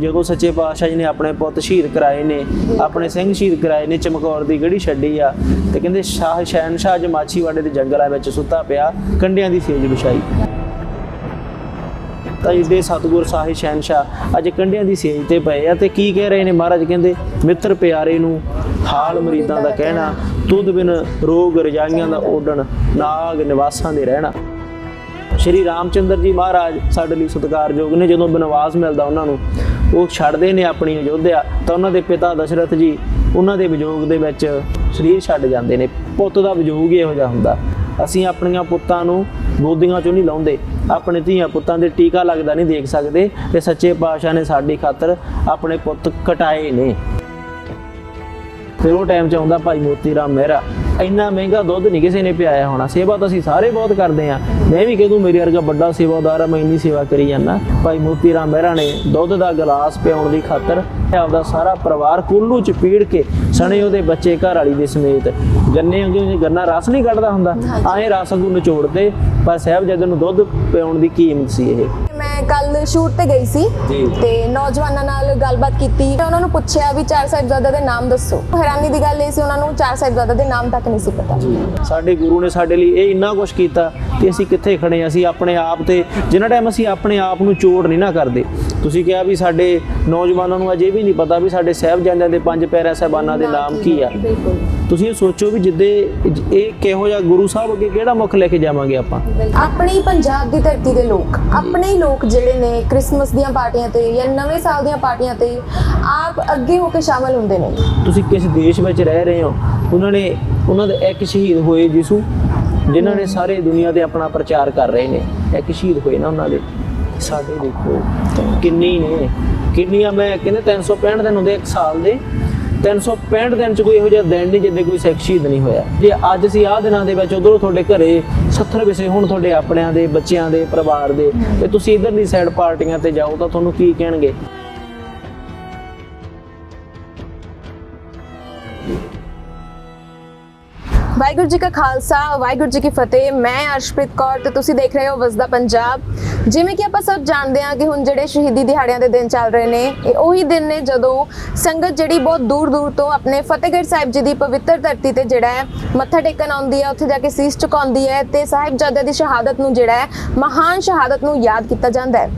ਜਦੋਂ ਸੱਚੇ ਪਾਤਸ਼ਾਹ ਜੀ ਨੇ ਆਪਣੇ ਪੁੱਤ ਸ਼ਹੀਦ ਕਰਾਏ ਨੇ, ਆਪਣੇ ਸਿੰਘ ਸ਼ਹੀਦ ਕਰਾਏ ਨੇ, ਚਮਕੌਰ ਦੀ ਗੜੀ ਛੱਡੀ ਆ, ਤੇ ਕਹਿੰਦੇ ਸ਼ਾਹ ਸ਼ਹਿਨਸ਼ਾਹ ਜਮਾਛੀਵਾੜੇ ਦੇ ਜੰਗਲਾਂ ਵਿੱਚ ਸੁੱਤਾ ਪਿਆ, ਕੰਡਿਆਂ ਦੀ ਸੇਜ ਵਿਛਾਈ। ਤਾਂ ਇਹਦੇ ਸਤਿਗੁਰ ਸਾਹਿਬ ਸ਼ਹਿਨਸ਼ਾਹ ਅੱਜ ਕੰਡਿਆਂ ਦੀ ਸੇਜ ਤੇ ਪਏ ਆ, ਤੇ ਕੀ ਕਹਿ ਰਹੇ ਨੇ ਮਹਾਰਾਜ? ਕਹਿੰਦੇ, ਮਿੱਤਰ ਪਿਆਰੇ ਨੂੰ ਹਾਲ ਮਰੀਦਾਂ ਦਾ ਕਹਿਣਾ ਤੁਧ ਬਿਨ ਰੋਗ ਰਜਾਈਆਂ ਦਾ ਓਡਣ ਨਾਗ ਨਿਵਾਸਾਂ ਦੇ ਰਹਿਣਾ। ਸ਼੍ਰੀ ਰਾਮਚੰਦਰ ਜੀ ਮਹਾਰਾਜ ਸਾਡੇ ਲਈ ਸਤਿਕਾਰਯੋਗ ਨੇ, ਜਦੋਂ ਬਨਵਾਸ ਮਿਲਦਾ ਉਹਨਾਂ ਨੂੰ, ਉਹ ਛੱਡਦੇ ਨੇ ਆਪਣੀ ਅਯੋਧਿਆ, ਤਾਂ ਉਹਨਾਂ ਦੇ ਪਿਤਾ ਦਸ਼ਰਥ ਜੀ ਉਹਨਾਂ ਦੇ ਵਿਜੋਗ ਦੇ ਵਿੱਚ ਸਰੀਰ ਛੱਡ ਜਾਂਦੇ ਨੇ। ਪੁੱਤ ਦਾ ਵਿਜੋਗ ਹੀ ਇਹੋ ਜਿਹਾ ਹੁੰਦਾ। ਅਸੀਂ ਆਪਣੀਆਂ ਪੁੱਤਾਂ ਨੂੰ ਗੋਦੀਆਂ ਚੋਂ ਨਹੀਂ ਲਾਉਂਦੇ। ਆਪਣੇ ਧੀਆਂ ਪੁੱਤਾਂ ਦੇ ਟੀਕਾ ਲੱਗਦਾ ਨਹੀਂ ਦੇਖ ਸਕਦੇ ਤੇ ਸੱਚੇ ਪਾਤਸ਼ਾਹ ਨੇ ਸਾਡੀ ਖਾਤਰ ਆਪਣੇ ਪੁੱਤ ਕਟਾਏ ਨੇ। ਫਿਰ ਉਹ ਟਾਈਮ ਚ ਆਉਂਦਾ ਭਾਈ ਮੋਤੀ ਰਾਮ ਮਹਿਰਾ। ਇੰਨਾ ਮਹਿੰਗਾ ਦੁੱਧ ਨਹੀਂ ਕਿਸੇ ਨੇ ਪਿਆਇਆ ਹੋਣਾ। ਸੇਵਾ ਤਾਂ ਅਸੀਂ ਸਾਰੇ ਬਹੁਤ ਕਰਦੇ ਆ ਮੈਂ ਵੀ ਕਹਦੂ ਮੇਰੇ ਵਰਗਾ ਵੱਡਾ ਸੇਵਾਦਾਰ ਆ ਮੈਂ ਇੰਨੀ ਸੇਵਾ ਕਰੀ ਜਾਂਦਾ। ਭਾਈ ਮੋਤੀ ਰਾਮ ਮਹਿਰਾ ਨੇ ਦੁੱਧ ਦਾ ਗਲਾਸ ਪਿਆਉਣ ਦੀ ਖਾਤਰ ਆਪਦਾ ਸਾਰਾ ਪਰਿਵਾਰ ਕੁੱਲੂ ਚ ਪੀੜ ਕੇ ਸਣੇ ਉਹਦੇ ਬੱਚੇ ਘਰ ਵਾਲੀ ਦੇ ਸਮੇਤ ਗੰਨੇ ਵਾਂਗੂ ਗੰਨਾ ਰਸ ਨਹੀਂ ਕੱਢਦਾ ਹੁੰਦਾ। ਆਏ ਰਸ ਨੂੰ ਨਿਚੋੜਦੇ ਪਰ ਸਾਹਿਬ ਨੂੰ ਦੁੱਧ ਪਿਆਉਣ ਦੀ ਕੀਮਤ ਸੀ ਇਹ। ਕੱਲ ਸ਼ੂਟ ਤੇ ਗਈ ਸੀ। ਤੇ ਨੌਜਵਾਨਾਂ ਨਾਲ ਗੱਲਬਾਤ ਕੀਤੀ ਤੇ ਉਹਨਾਂ ਨੂੰ ਪੁੱਛਿਆ ਵੀ ਚਾਰ ਸਾਹਿਬਜ਼ਾਦਾ ਦੇ ਨਾਮ ਦੱਸੋ। ਹੈਰਾਨੀ ਦੀ ਗੱਲ ਇਹ ਸੀ ਉਹਨਾਂ ਨੂੰ ਚਾਰ ਸਾਹਿਬਜ਼ਾਦਾ ਦੇ ਨਾਮ ਤੱਕ ਨਹੀਂ ਸੀ ਪਤਾ। ਸਾਡੇ ਗੁਰੂ ਨੇ ਸਾਡੇ ਲਈ ਇਹ ਇੰਨਾ ਕੁਝ ਕੀਤਾ ਕਿ ਅਸੀਂ ਕਿੱਥੇ ਖੜੇ ਹਾਂ? ਅਸੀਂ ਆਪਣੇ ਆਪ ਤੇ ਜਿੰਨਾ ਟਾਈਮ ਅਸੀਂ ਆਪਣੇ ਆਪ ਨੂੰ ਚੋੜ ਨਹੀਂ ਨਾ ਕਰਦੇ। ਤੁਸੀਂ ਕਿਹਾ ਵੀ ਸਾਡੇ ਨੌਜਵਾਨਾਂ ਨੂੰ ਅਜੇ ਵੀ ਨਹੀਂ ਪਤਾ ਵੀ ਸਾਡੇ ਸਾਹਿਬਜ਼ਾਦਿਆਂ ਦੇ ਪੰਜ ਪਿਆਰਿਆਂ ਸਾਹਿਬਾਨਾਂ ਦੇ ਨਾਮ ਕੀ ਆ। ਤੁਸੀਂ ਇਹ ਸੋਚੋ ਵੀ ਜਿੱਦੇ ਇਹ ਕਿਹੋ ਜਿਹਾ ਗੁਰੂ ਸਾਹਿਬ ਅੱਗੇ ਕਿਹੜਾ ਮੁੱਖ ਲੈ ਕੇ ਜਾਵਾਂਗੇ ਆਪਾਂ? ਆਪਣੀ ਪੰਜਾਬ ਦੀ ਧਰਤੀ ਦੇ ਲੋਕ ਆਪਣੇ ਹੀ ਲੋਕ ਜਿਹੜੇ ਨੇ ਕ੍ਰਿਸਮਸ ਦੀਆਂ ਪਾਰਟੀਆਂ ਤੇ ਜਾਂ ਨਵੇਂ ਸਾਲ ਦੀਆਂ ਪਾਰਟੀਆਂ ਤੇ ਆਪ ਅੱਗੇ ਹੋ ਕੇ ਸ਼ਾਮਲ ਹੁੰਦੇ ਨੇ। ਤੁਸੀਂ ਕਿਸ ਦੇਸ਼ ਵਿੱਚ ਰਹਿ ਰਹੇ ਹੋ? ਉਹਨਾਂ ਨੇ ਉਹਨਾਂ ਦੇ ਇੱਕ ਸ਼ਹੀਦ ਹੋਏ ਜਿਸੂ ਜਿਨ੍ਹਾਂ ਨੇ ਸਾਰੇ ਦੁਨੀਆ ਤੇ ਆਪਣਾ ਪ੍ਰਚਾਰ ਕਰ ਰਹੇ ਨੇ। ਇੱਕ ਸ਼ਹੀਦ ਹੋਏ ਨਾ ਉਹਨਾਂ ਦੇ। ਸਾਡੇ ਦੇਖੋ ਕਿੰਨੀ ਨੇ। ਕਿੰਨੀਆਂ ਮੈਂ ਕਹਿੰਦੇ 365 ਦਿਨ ਹੁੰਦੇ ਇੱਕ ਸਾਲ ਦੇ। 365 ਦਿਨ ਚ ਕੋਈ ਇਹੋ ਜਿਹਾ ਦਿਨ ਨਹੀਂ ਜਿੱਦੇ ਕੋਈ ਸਿੱਖ ਸ਼ਹੀਦ ਨਹੀਂ ਹੋਇਆ। ਜੇ ਅੱਜ ਅਸੀਂ ਆਹ ਦਿਨਾਂ ਦੇ ਵਿੱਚ ਉਧਰੋਂ ਤੁਹਾਡੇ ਘਰੇ 70 ਵਿਸੇ ਹੁਣ ਤੁਹਾਡੇ ਆਪਣਿਆਂ ਦੇ, ਬੱਚਿਆਂ ਦੇ, ਪਰਿਵਾਰ ਦੇ ਤੇ ਤੁਸੀਂ ਇਧਰਲੀ ਸਾਈਡ ਪਾਰਟੀਆਂ ਤੇ ਜਾਓ ਤਾਂ ਤੁਹਾਨੂੰ ਕੀ ਕਹਿਣਗੇ? ਵਾਹਿਗੁਰੂ ਜੀ ਕਾ ਖਾਲਸਾ, ਵਾਹਿਗੁਰੂ ਜੀ ਕੀ ਫਤਿਹ। ਮੈਂ ਅਰਸ਼ਪ੍ਰੀਤ ਕੌਰ ਤੇ ਤੁਸੀਂ ਦੇਖ ਰਹੇ ਹੋ ਵਸਦਾ ਪੰਜਾਬ। ਜਿਵੇਂ ਕਿ ਆਪਾਂ ਸਭ ਜਾਣਦੇ ਹਾਂ ਕਿ ਹੁਣ ਜਿਹੜੇ ਸ਼ਹੀਦੀ ਦਿਹਾੜਿਆਂ ਦੇ ਦਿਨ ਚੱਲ ਰਹੇ ਨੇ, ਇਹ ਉਹੀ ਦਿਨ ਨੇ ਜਦੋਂ ਸੰਗਤ ਜਿਹੜੀ ਬਹੁਤ ਦੂਰ ਦੂਰ ਤੋਂ ਆਪਣੇ ਫਤਿਹਗੜ੍ਹ ਸਾਹਿਬ ਜੀ ਦੀ ਪਵਿੱਤਰ ਧਰਤੀ ਤੇ ਜਿਹੜਾ ਹੈ, ਮੱਥਾ ਟੇਕਣ ਆਉਂਦੀ ਹੈ, ਉੱਥੇ ਜਾ ਕੇ ਸੀਸ ਝੁਕਾਉਂਦੀ ਹੈ ਤੇ ਸਾਹਿਬਜ਼ਾਦਿਆਂ ਦੀ ਸ਼ਹਾਦਤ ਨੂੰ ਜਿਹੜਾ ਹੈ, ਮਹਾਨ ਸ਼ਹਾਦਤ ਨੂੰ ਯਾਦ ਕੀਤਾ ਜਾਂਦਾ ਹੈ।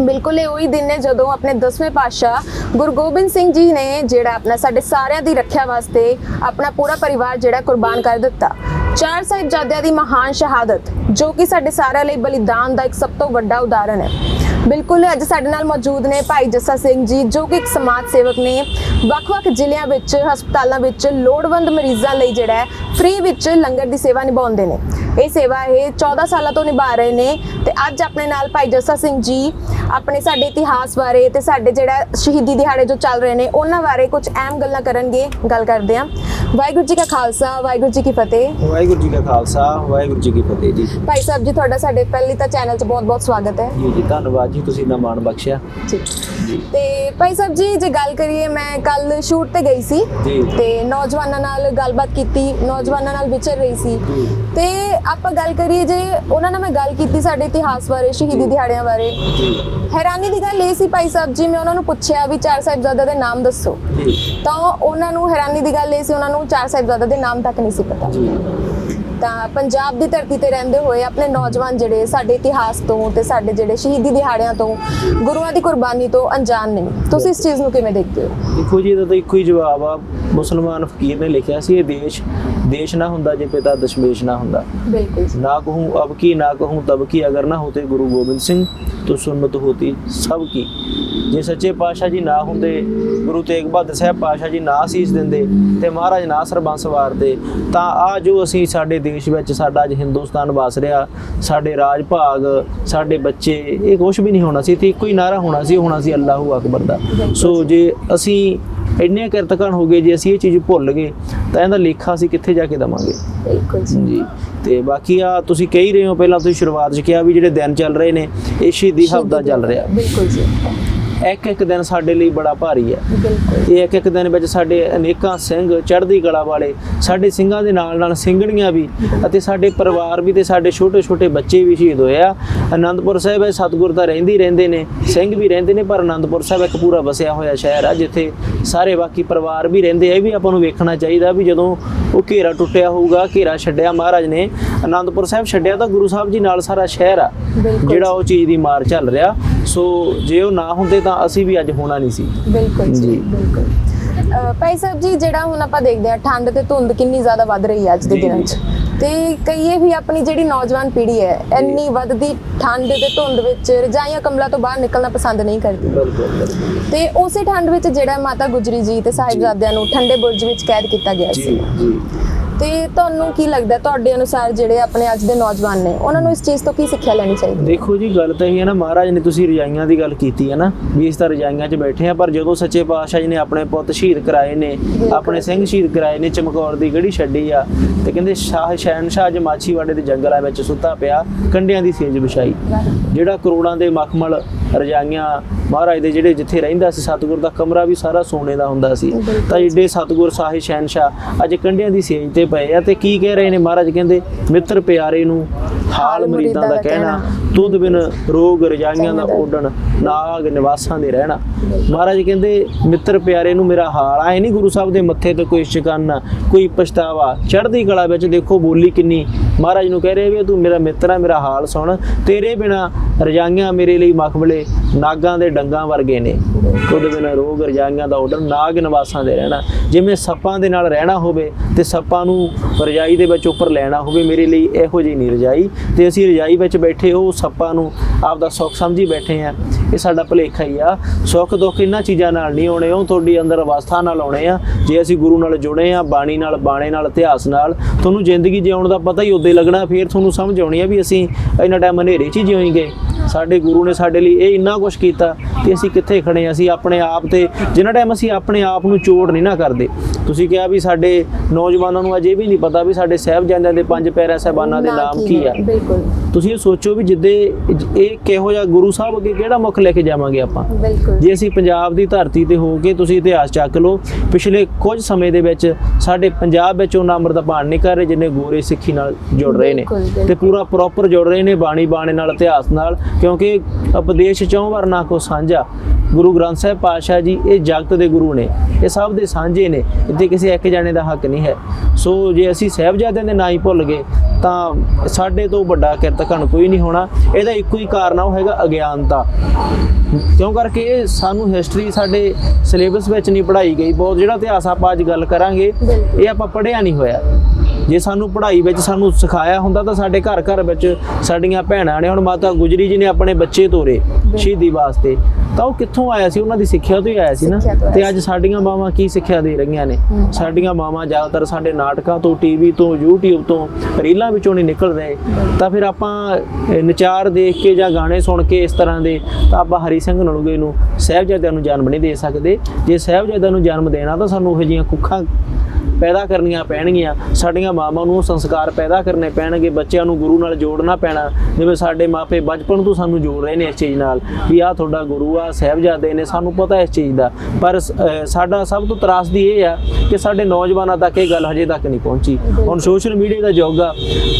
ਬਿਲਕੁਲ ਇਹ ਉਹੀ ਦਿਨ ਨੇ ਜਦੋਂ ਆਪਣੇ 10ਵੇਂ ਪਾਤਸ਼ਾਹ ਗੁਰੂ ਗੋਬਿੰਦ ਸਿੰਘ ਜੀ ਨੇ ਜਿਹੜਾ ਆਪਣਾ ਸਾਡੇ ਸਾਰਿਆਂ ਦੀ ਰੱਖਿਆ ਵਾਸਤੇ ਆਪਣਾ ਪੂਰਾ ਪਰਿਵਾਰ ਜਿਹੜਾ ਕੁਰਬਾਨ ਕਰ ਦਿੱਤਾ। ਚਾਰ ਸਾਹਿਬਜ਼ਾਦਿਆਂ ਦੀ ਮਹਾਨ ਸ਼ਹਾਦਤ, ਜੋ ਕਿ ਸਾਡੇ ਸਾਰਿਆਂ ਲਈ ਬਲੀਦਾਨ ਦਾ ਇੱਕ ਸਭ ਤੋਂ ਵੱਡਾ ਉਦਾਹਰਣ ਹੈ। ਬਿਲਕੁਲ, ਅੱਜ ਸਾਡੇ ਨਾਲ ਮੌਜੂਦ ਨੇ ਭਾਈ ਜੱਸਾ ਸਿੰਘ ਜੀ, ਜੋ ਕਿ ਇੱਕ ਸਮਾਜ ਸੇਵਕ ਨੇ। ਵੱਖ-ਵੱਖ ਜ਼ਿਲ੍ਹਿਆਂ ਵਿੱਚ, ਹਸਪਤਾਲਾਂ ਵਿੱਚ ਲੋੜਵੰਦ ਮਰੀਜ਼ਾਂ ਲਈ ਜਿਹੜਾ ਹੈ ਫ੍ਰੀ ਵਿੱਚ ਲੰਗਰ ਦੀ ਸੇਵਾ ਨਿਭਾਉਂਦੇ ਨੇ। ਇਹ ਸੇਵਾ ਇਹ 14 ਸਾਲਾਂ ਤੋਂ ਨਿਭਾ ਰਹੇ ਨੇ ਤੇ ਅੱਜ ਆਪਣੇ ਨਾਲ ਭਾਈ ਜੱਸਾ ਸਿੰਘ ਜੀ, ਆਪਣੇ ਸਾਡੇ ਇਤਿਹਾਸ ਬਾਰੇ ਤੇ ਸਾਡੇ ਜਿਹੜਾ ਸ਼ਹੀਦੀ ਦਿਹਾੜੇ ਜੋ ਚੱਲ ਰਹੇ ਨੇ, ਉਹਨਾਂ ਬਾਰੇ ਕੁਝ ਅਹਿਮ ਗੱਲਾਂ ਕਰਨਗੇ। ਗੱਲ ਕਰਦੇ ਹਾਂ। ਵਾਹਿਗੁਰੂ ਜੀ ਕਾ ਖਾਲਸਾ, ਵਾਹਿਗੁਰੂ ਜੀ ਕੀ ਫਤਿਹ। ਵਾਹਿਗੁਰੂ ਜੀ ਕਾ ਖਾਲਸਾ ਵਾਹਿਗੁਰੂ ਜੀ ਕੀ ਫਤਿਹ ਜੀ। ਭਾਈ ਸਾਹਿਬ ਜੀ ਤੁਹਾਡਾ ਸਾਡੇ ਪਹਿਲੀ ਤਾਂ ਚੈਨਲ 'ਚ ਬਹੁਤ-ਬਹੁਤ ਸਵਾਗਤ ਹੈ। ਜੀ ਜੀ ਧੰਨਵਾਦ ਜੀ ਤੁਸੀਂ ਨਾ ਮਾਣ ਬਖਸ਼ਿਆ। ਜੀ। ਤੇ ਭਾਈ ਸਾਹਿਬ ਜੀ ਜੇ ਗੱਲ ਕਰੀਏ ਮੈਂ ਕੱਲ ਸ਼ੂਟ ਤੇ ਗਈ ਸੀ। ਜੀ। ਤੇ ਨੌਜਵਾਨਾਂ ਨਾਲ ਗੱਲਬਾਤ ਕੀਤੀ ਨੌਜਵਾਨਾਂ ਨਾਲ ਵਿਚਰ ਰਹੀ ਸੀ। ਤੇ ਆਪਾਂ ਗੱਲ ਕਰੀਏ ਜੇ ਉਹਨਾਂ ਨਾਲ ਮੈਂ ਗੱਲ ਕੀਤੀ ਸਾਡੇ ਇਤਿਹਾਸ ਬਾਰੇ ਸ਼ਹੀਦੀ ਦਿਹਾੜਿਆਂ ਬਾਰੇ। ਹੈਰਾਨੀ ਦੀ ਗੱਲ ਇਹ ਸੀ ਭਾਈ ਸਾਹਿਬ ਜੀ ਮੈਂ ਉਹਨਾਂ ਨੂੰ ਪੁੱਛਿਆ ਵੀ ਚਾਰ ਸਾਹਿਬਜ਼ਾਦਾ ਦੇ ਨਾਮ ਦੱਸੋ। ਤਾਂ ਉਹਨਾਂ ਨੂੰ ਹੈਰਾਨੀ ਦੀ ਗੱਲ ਇਹ ਸੀ ਉਹਨਾਂ ਨੂੰ ਚਾਰ ਸਾਹਿਬਜ਼ਾਦਾ ਦੇ ਨਾਮ ਤੱਕ ਨਹੀਂ ਸੀ ਪਤਾ। ਤਾਂ ਪੰਜਾਬ ਦੀ ਧਰਤੀ ਤੇ ਰਹਿੰਦੇ ਹੋਏ ਆਪਣੇ ਨੌਜਵਾਨ ਜਿਹੜੇ ਸਾਡੇ ਇਤਿਹਾਸ ਤੋਂ ਤੇ ਸਾਡੇ ਜਿਹੜੇ ਸ਼ਹੀਦੀ ਦਿਹਾੜਿਆਂ ਤੋਂ ਗੁਰੂਆਂ ਦੀ ਕੁਰਬਾਨੀ ਤੋਂ ਅਣਜਾਣ ਨੇ ਤੁਸੀਂ ਇਸ ਚੀਜ਼ ਨੂੰ ਕਿਵੇਂ ਦੇਖਦੇ ਹੋ? ਦੇਖੋ ਜੀ ਤਾਂ ਇੱਕੋ ਹੀ ਜਵਾਬ ਆ। ਮੁਸਲਮਾਨ ਫਕੀਰ ਨੇ ਲਿਖਿਆ ਸੀ ਇਹ ਦੇਸ਼ ਦੇਸ਼ ਨਾ ਹੁੰਦਾ ਜੇ ਪਿਤਾ ਦਸ਼ਮੇਸ਼ ਨਾ ਹੁੰਦਾ। ਬਿਲਕੁਲ ਨਾ ਕਹੂੰ ਅਬ ਕੀ ਨਾ ਕਹੂੰ ਤਬ ਕੀ ਅਗਰ ਨਾ ਹੋਤੇ ਗੁਰੂ ਗੋਬਿੰਦ ਸਿੰਘ ਤੋ ਸੁਨਮਤ ਹੋਤੀ ਸਭ ਕੀ। ਜੇ ਸੱਚੇ ਪਾਤਸ਼ਾਹ ਜੀ ਨਾ ਹੁੰਦੇ ਗੁਰੂ ਤੇਗ ਬਹਾਦਰ ਸਾਹਿਬ ਪਾਤਸ਼ਾਹ ਜੀ ਨਾ ਸੀਸ ਦਿੰਦੇ ਤੇ ਮਹਾਰਾਜ ਨਾ ਸਰਬੰਸ ਵਾਰਦੇ ਤਾਂ ਆ ਜੋ ਅਸੀਂ ਸਾਡੇ ਦੇਸ਼ ਵਿੱਚ ਸਾਡਾ ਅੱਜ ਹਿੰਦੁਸਤਾਨ ਵਸ ਰਿਹਾ ਸਾਡੇ ਰਾਜ ਭਾਗ ਸਾਡੇ ਬੱਚੇ ਇਹ ਕੁਝ ਵੀ ਨਹੀਂ ਹੋਣਾ ਸੀ ਤੇ ਇੱਕੋ ਹੀ ਨਾਰਾ ਹੋਣਾ ਸੀ ਹੋਣਾ ਸੀ ਅੱਲਾਹੂ ਅਕਬਰ ਦਾ। ਸੋ ਜੇ ਅਸੀਂ ਇੰਨੇ ਕਿਰਤਕਣ ਹੋ ਗਏ ਜੇ ਅਸੀਂ ਇਹ ਚੀਜ਼ ਭੁੱਲ ਗਏ ਤਾਂ ਇਹਦਾ ਲੇਖਾ ਅਸੀਂ ਕਿੱਥੇ ਜਾ ਕੇ ਦਵਾਂਗੇ? ਬਿਲਕੁਲ ਜੀ। ਤੇ ਬਾਕੀ ਆ ਤੁਸੀਂ ਕਹਿ ਰਹੇ ਹੋ ਪਹਿਲਾਂ ਤੁਸੀਂ ਸ਼ੁਰੂਆਤ 'ਚ ਕਿਹਾ ਵੀ ਜਿਹੜੇ ਦਿਨ ਚੱਲ ਰਹੇ ਨੇ ਇਹ ਸ਼ਹੀਦੀ ਹਫ਼ਤਾ ਚੱਲ ਰਿਹਾ। ਬਿਲਕੁਲ ਜੀ। ਇੱਕ ਇੱਕ ਦਿਨ ਸਾਡੇ ਲਈ ਬੜਾ ਭਾਰੀ ਹੈ। ਬਿਲਕੁਲ। ਇਹ ਇੱਕ ਇੱਕ ਦਿਨ ਵਿੱਚ ਸਾਡੇ ਅਨੇਕਾਂ ਸਿੰਘ ਚੜ੍ਹਦੀ ਕਲਾ ਵਾਲੇ ਸਾਡੇ ਸਿੰਘਾਂ ਦੇ ਨਾਲ ਨਾਲ ਸਿੰਘਣੀਆਂ ਵੀ ਅਤੇ ਸਾਡੇ ਪਰਿਵਾਰ ਵੀ ਤੇ ਸਾਡੇ ਛੋਟੇ ਛੋਟੇ ਬੱਚੇ ਵੀ ਸ਼ਹੀਦ ਹੋਏ ਆ। ਆਨੰਦਪੁਰ ਸਾਹਿਬ ਇਹ ਸਤਿਗੁਰ ਤਾਂ ਰਹਿੰਦੇ ਹੀ ਰਹਿੰਦੇ ਨੇ ਸਿੰਘ ਵੀ ਰਹਿੰਦੇ ਨੇ ਪਰ ਆਨੰਦਪੁਰ ਸਾਹਿਬ ਇੱਕ ਪੂਰਾ ਵਸਿਆ ਹੋਇਆ ਸ਼ਹਿਰ ਆ ਜਿੱਥੇ ਸਾਰੇ ਬਾਕੀ ਪਰਿਵਾਰ ਵੀ ਰਹਿੰਦੇ ਆ। ਇਹ ਵੀ ਆਪਾਂ ਨੂੰ ਵੇਖਣਾ ਚਾਹੀਦਾ ਵੀ ਜਦੋਂ ਉਹ ਘੇਰਾ ਟੁੱਟਿਆ ਹੋਊਗਾ ਘੇਰਾ ਛੱਡਿਆ ਮਹਾਰਾਜ ਨੇ ਆਨੰਦਪੁਰ ਸਾਹਿਬ ਛੱਡਿਆ ਤਾਂ ਗੁਰੂ ਸਾਹਿਬ ਜੀ ਨਾਲ ਸਾਰਾ ਸ਼ਹਿਰ ਆ ਜਿਹੜਾ ਉਹ ਚੀਜ਼ ਦੀ ਮਾਰ ਚੱਲ ਰਿਹਾ। ਸੋ ਜੇ ਉਹ ਨਾ ਹੁੰਦੇ ਤਾਂ ਅਸੀਂ ਵੀ ਅੱਜ ਹੋਣਾ ਨਹੀਂ ਸੀ। ਬਿਲਕੁਲ ਜੀ। ਬਿਲਕੁਲ। ਭਾਈ ਸਾਹਿਬ ਜੀ ਜਿਹੜਾ ਹੁਣ ਆਪਾਂ ਦੇਖਦੇ ਆ ਠੰਡ ਤੇ ਧੁੰਦ ਕਿੰਨੀ ਜ਼ਿਆਦਾ ਵੱਧ ਰਹੀ ਹੈ ਅੱਜ ਦੇ ਦਿਨਾਂ। 'ਚ। ਤੇ ਕਹੀਏ ਵੀ ਆਪਣੀ ਜਿਹੜੀ ਨੌਜਵਾਨ ਪੀੜ੍ਹੀ ਹੈ ਇੰਨੀ ਵੱਧਦੀ ਠੰਡ ਤੇ ਧੁੰਦ ਵਿੱਚ ਰਜਾਈਆਂ ਕੰਬਲਾਂ ਤੋਂ ਬਾਹਰ ਨਿਕਲਣਾ ਪਸੰਦ ਨਹੀਂ ਕਰਦੀ। ਤੇ ਉਸੇ ਠੰਡ ਵਿੱਚ ਜਿਹੜਾ ਮਾਤਾ ਗੁਜਰੀ ਜੀ ਤੇ ਸਾਹਿਬਜ਼ਾਦਿਆਂ ਨੂੰ ਠੰਡੇ ਬੁਰਜ ਵਿੱਚ ਕੈਦ ਕੀਤਾ ਗਿਆ ਜੀ ਸੀ। ਜੀ। ਤੇ ਤੁਹਾਨੂੰ ਕੀ ਲੱਗਦਾ ਤੁਹਾਡੇ ਅਨੁਸਾਰ ਜਿਹੜੇ ਆਪਣੇ ਅੱਜ ਦੇ ਨੌਜਵਾਨ ਨੇ ਉਹਨਾਂ ਨੂੰ ਇਸ ਚੀਜ਼ ਤੋਂ ਕੀ ਸਿੱਖਿਆ ਲੈਣੀ ਚਾਹੀਦੀ ਹੈ? ਦੇਖੋ ਜੀ ਗੱਲ ਤਾਂ ਇਹ ਹੈ ਨਾ ਮਹਾਰਾਜ ਨੇ ਤੁਸੀਂ ਰਜਾਈਆਂ ਦੀ ਗੱਲ ਕੀਤੀ ਹੈ ਨਾ ਵੀ ਇਸ ਤਾਂ ਰਜਾਈਆਂ 'ਚ ਬੈਠੇ ਆ ਪਰ ਜਦੋਂ ਸੱਚੇ ਪਾਤਸ਼ਾਹ ਜੀ ਨੇ ਆਪਣੇ ਪੁੱਤ ਸ਼ਹੀਦ ਕਰਾਏ ਨੇ ਆਪਣੇ ਸਿੰਘ ਸ਼ਹੀਦ ਕਰਾਏ ਨੇ ਚਮਕੌਰ ਦੀ ਗੜੀ ਛੱਡੀ ਆ ਤੇ ਕਹਿੰਦੇ ਸ਼ਾਹ ਸ਼ਹਿਨਸ਼ਾਹ ਜ ਮਾਛੀਵਾੜੇ ਦੇ ਜੰਗਲਾਂ ਵਿੱਚ ਸੁੱਤਾ ਪਿਆ ਕੰਡਿਆਂ ਦੀ ਸੇਜ ਵਿਛਾਈ। ਜਿਹੜਾ ਕਰੋੜਾਂ ਦੇ ਮਖਮਲ ਰਜਾਈਆਂ ਮਹਾਰਾਜ ਦੇ ਜਿਹੜੇ ਜਿੱਥੇ ਰਹਿੰਦਾ ਸੀ ਸਤਿਗੁਰ ਦਾ ਕਮਰਾ ਵੀ ਸਾਰਾ ਸੋਨੇ ਦਾ ਹੁੰਦਾ ਸੀ। ਤਾਂ ਏਡੇ ਸਤਿਗੁਰ ਸਾਹਿਬ ਸ਼ਹਿਨਸ਼ਾਹ ਅੱਜ ਕੰਡਿਆਂ ਦੀ ਸੇਜ ਤੇ ਪਏ ਆ ਤੇ ਕੀ ਕਹਿ ਰਹੇ ਨੇ ਮਹਾਰਾਜ? ਕਹਿੰਦੇ ਮਿੱਤਰ ਪਿਆਰੇ ਨੂੰ ਹਾਲ ਮਰੀਦਾਂ ਦਾ ਕਹਿਣਾ। ਤੁਧ ਬਿਨ ਰੋਗ ਰਜਾਈਆਂ ਦਾ ਓਡਣ ਨਾਗ ਨਿਵਾਸਾਂ ਦੇ ਰਹਿਣਾ। ਮਹਾਰਾਜ ਕਹਿੰਦੇ ਮਿੱਤਰ ਪਿਆਰੇ ਨੂੰ ਮੇਰਾ ਹਾਲ ਆਏ ਨਹੀਂ ਗੁਰੂ ਸਾਹਿਬ ਦੇ ਮੱਥੇ ਤੇ ਕੋਈ ਸ਼ਿਕਨ ਕੋਈ ਪਛਤਾਵਾ। ਚੜ੍ਹਦੀ ਕਲਾ ਵਿੱਚ ਦੇਖੋ ਬੋਲੀ ਕਿੰਨੀ। ਮਹਾਰਾਜ ਨੂੰ ਕਹਿ ਰਹੇ ਵੀ ਤੂੰ ਮੇਰਾ ਮਿੱਤਰ ਆ ਮੇਰਾ ਹਾਲ ਸੁਣ। ਤੇਰੇ ਬਿਨਾ ਰਜਾਈਆਂ ਮੇਰੇ ਲਈ ਮਖਬਲੇ ਨਾਗਾਂ ਦੇ ਡੰਗਾਂ ਵਰਗੇ ਨੇ। ਤੁਧ ਬਿਨਾ ਰੋਗ ਰਜਾਈਆਂ ਦਾ ਓਡਣ ਨਾਗ ਨਿਵਾਸਾਂ ਦੇ ਰਹਿਣਾ। ਜਿਵੇਂ ਸੱਪਾਂ ਦੇ ਨਾਲ ਰਹਿਣਾ ਹੋਵੇ ਤੇ ਸੱਪਾਂ ਨੂੰ ਰਜਾਈ ਦੇ ਵਿੱਚ ਉੱਪਰ ਲੈਣਾ ਹੋਵੇ ਮੇਰੇ ਲਈ ਇਹੋ ਜਿਹੀ ਨਹੀਂ ਰਜਾਈ ਤੇ ਅਸੀਂ ਰਜਾਈ ਵਿੱਚ ਬੈਠੇ ਉਹ ਸੱਪਾਂ ਨੂੰ ਆਪਦਾ ਸੁੱਖ ਸਮਝੀ ਬੈਠੇ ਆ ਇਹ ਸਾਡਾ ਭਲੇਖਾ ਹੀ ਆ। ਸੁੱਖ ਦੁੱਖ ਇਹਨਾਂ ਚੀਜ਼ਾਂ ਨਾਲ ਨਹੀਂ ਆਉਣੇ, ਉਹ ਤੁਹਾਡੀ ਅੰਦਰ ਅਵਸਥਾ ਨਾਲ ਆਉਣੇ ਆ। ਜੇ ਅਸੀਂ ਗੁਰੂ ਨਾਲ ਜੁੜੇ ਆ ਬਾਣੀ ਨਾਲ, ਬਾਣੇ ਨਾਲ, ਇਤਿਹਾਸ ਨਾਲ, ਤੁਹਾਨੂੰ ਜ਼ਿੰਦਗੀ ਜਿਉਣ ਦਾ ਪਤਾ ਹੀ ਉਦੋਂ ਲੱਗਣਾ, ਫਿਰ ਤੁਹਾਨੂੰ ਸਮਝ ਆਉਣੀ ਆ ਵੀ ਅਸੀਂ ਇੰਨਾ ਟਾਈਮ ਹਨੇਰੇ 'ਚ ਹੀ ਜਿਉਂ ਗਏ ਸਾਡੇ ਗੁਰੂ ਨੇ ਸਾਡੇ ਲਈ ਇਹ ਇੰਨਾ ਕੁਝ ਕੀਤਾ ਕਿ ਅਸੀਂ ਕਿੱਥੇ ਖੜੇ ਹਾਂ? ਅਸੀਂ ਆਪਣੇ ਆਪ ਤੇ, ਜਿੰਨਾ ਟਾਈਮ ਅਸੀਂ ਆਪਣੇ ਆਪ ਨੂੰ ਚੋੜ ਨਹੀਂ ਨਾ ਕਰਦੇ। ਤੁਸੀਂ ਕਿਹਾ ਵੀ ਸਾਡੇ ਨੌਜਵਾਨਾਂ ਨੂੰ ਅਜੇ ਵੀ ਨਹੀਂ ਪਤਾ ਵੀ ਸਾਡੇ ਸਾਹਿਬਜ਼ਾਦਿਆਂ ਦੇ ਪੰਜ ਪਿਆਰਿਆਂ ਸਾਹਿਬਾਨਾਂ ਦੇ ਨਾਮ ਕੀ ਆ। ਬਿਲਕੁਲ। ਤੁਸੀਂ ਇਹ ਸੋਚੋ ਵੀ ਜਿੱਦੇ ਇਹ ਕਿਹੋ ਜਿਹਾ ਗੁਰੂ ਸਾਹਿਬ ਅੱਗੇ ਕਿਹੜਾ ਮੁੱਖ ਲੈ ਕੇ ਜਾਵਾਂਗੇ ਆਪਾਂ? ਜੇ ਅਸੀਂ ਪੰਜਾਬ ਦੀ ਧਰਤੀ ਤੇ ਹੋ ਕੇ ਤੁਸੀਂ ਇਤਿਹਾਸ ਚੱਕ ਲਓ ਪਿਛਲੇ ਕੁਝ ਸਮੇਂ ਦੇ ਵਿੱਚ ਸਾਡੇ ਪੰਜਾਬ ਵਿੱਚ ਉਹਨਾਂ ਅੰਮ੍ਰਿਤਪਾਨ ਨਹੀਂ ਕਰ ਰਹੇ ਜਿੰਨੇ ਗੋਰੇ ਸਿੱਖੀ ਨਾਲ ਜੁੜ ਰਹੇ ਨੇ। ਤੇ ਪੂਰਾ ਪ੍ਰੋਪਰ ਜੁੜ ਰਹੇ ਨੇ ਬਾਣੀ ਬਾਣੇ ਨਾਲ ਇਤਿਹਾਸ ਨਾਲ ਕਿਉਂਕਿ ਉਪਦੇਸ਼ ਚੌਂ ਵਰਨਾ ਕੋ ਸਾਂਝਾ। ਗੁਰੂ ਗ੍ਰੰਥ ਸਾਹਿਬ ਪਾਤਸ਼ਾਹ ਜੀ ਇਹ ਜਗਤ ਦੇ ਗੁਰੂ ਨੇ ਇਹ ਸਭ ਦੇ ਸਾਂਝੇ ਨੇ। ਇੱਥੇ ਕਿਸੇ ਇੱਕ ਜਾਣੇ ਦਾ ਹੱਕ ਨਹੀਂ। ਹੈ। ਸੋ ਜੇ ਅਸੀਂ ਸਾਹਿਬਜ਼ਾਦਿਆਂ ਦੇ ਨਾਂ ਹੀ ਭੁੱਲ ਗਏ, ਤਾਂ ਸਾਡੇ ਤੋਂ ਵੱਡਾ ਕਿਰਤ ਘਣ ਕੋਈ ਨਹੀਂ ਹੋਣਾ। ਇਹਦਾ ਇੱਕੋ ਹੀ ਕਾਰਨ ਆ, ਉਹ ਹੈਗਾ ਅਗਿਆਨਤਾ। ਕਿਉਂ ਕਰਕੇ ਇਹ ਸਾਨੂੰ ਹਿਸਟਰੀ ਸਾਡੇ ਸਿਲੇਬਸ ਵਿੱਚ ਨਹੀਂ ਪੜ੍ਹਾਈ ਗਈ। ਬਹੁਤ ਜਿਹੜਾ ਇਤਿਹਾਸ ਆਪਾਂ ਅੱਜ ਗੱਲ ਕਰਾਂਗੇ, ਇਹ ਆਪਾਂ ਪੜ੍ਹਿਆ ਨਹੀਂ ਹੋਇਆ। ਜੇ ਸਾਨੂੰ ਪੜ੍ਹਾਈ ਵਿੱਚ ਸਾਨੂੰ ਸਿਖਾਇਆ ਹੁੰਦਾ ਤਾਂ ਸਾਡੇ ਘਰ ਘਰ ਵਿੱਚ ਸਾਡੀਆਂ ਭੈਣਾਂ ਨੇ ਹੁਣ ਮਾਤਾ ਗੁਜਰੀ ਜੀ ਨੇ ਆਪਣੇ ਬੱਚੇ ਤੋਰੇ ਸ਼ਹੀਦੀ ਵਾਸਤੇ। ਤਾਂ ਉਹ ਕਿੱਥੋਂ ਆਇਆ ਸੀ? ਉਹਨਾਂ ਦੀ ਸਿੱਖਿਆ ਤੋਂ ਹੀ ਆਇਆ ਸੀ ਨਾ। ਤੋਂ ਅੱਜ ਸਾਡੀਆਂ ਮਾਵਾਂ ਕੀ ਸਿੱਖਿਆ ਦੇ ਰਹੀਆਂ ਨੇ? ਸਾਡੀਆਂ ਮਾਵਾਂ ਜ਼ਿਆਦਾਤਰ ਸਾਡੇ ਨਾਟਕਾਂ ਤੋਂ ਟੀਵੀ ਤੋਂ YouTube ਤੋਂ ਰੀਲਾਂ ਵਿੱਚੋਂ ਨਹੀਂ ਨਿਕਲ ਰਹੇ। ਤਾਂ ਫਿਰ ਆਪਾਂ ਨਚਾਰ ਦੇਖ ਕੇ ਜਾਂ ਗਾਣੇ ਸੁਣ ਕੇ ਇਸ ਤਰ੍ਹਾਂ ਦੇ ਤਾਂ ਆਪਾਂ ਹਰੀ ਸਿੰਘ ਨਲੂਗੇ ਨੂੰ ਸਾਹਿਬਜ਼ਾਦਿਆਂ ਨੂੰ ਜਨਮ ਨਹੀਂ ਦੇ ਸਕਦੇ। ਜੇ ਸਾਹਿਬਜ਼ਾਦਿਆਂ ਨੂੰ ਜਨਮ ਦੇਣਾ ਤਾਂ ਸਾਨੂੰ ਇਹੋ ਜਿਹੀਆਂ ਕੁੱਖਾਂ ਪੈਦਾ ਕਰਨੀਆਂ ਪੈਣਗੀਆਂ। ਸਾਡੀਆਂ ਮਾਵਾਂ ਨੂੰ ਸੰਸਕਾਰ ਪੈਦਾ ਕਰਨੇ ਪੈਣਗੇ, ਬੱਚਿਆਂ ਨੂੰ ਗੁਰੂ ਨਾਲ ਜੋੜਨਾ ਪੈਣਾ। ਜਿਵੇਂ ਸਾਡੇ ਮਾਪੇ ਬਚਪਨ ਤੋਂ ਸਾਨੂੰ ਜੋੜ ਰਹੇ ਨੇ ਇਸ ਚੀਜ਼ ਨਾਲ ਵੀ ਆਹ ਤੁਹਾਡਾ ਗੁਰੂ ਆ, ਸਾਹਿਬਜ਼ਾਦੇ ਨੇ, ਸਾਨੂੰ ਪਤਾ ਇਸ ਚੀਜ਼ ਦਾ। ਪਰ ਸਾਡਾ ਸਭ ਤੋਂ ਤਰਾਸਦੀ ਇਹ ਆ ਕਿ ਸਾਡੇ ਨੌਜਵਾਨਾਂ ਤੱਕ ਇਹ ਗੱਲ ਹਜੇ ਤੱਕ ਨਹੀਂ ਪਹੁੰਚੀ। ਹੁਣ ਸੋਸ਼ਲ ਮੀਡੀਆ ਦਾ ਯੁੱਗ ਆ,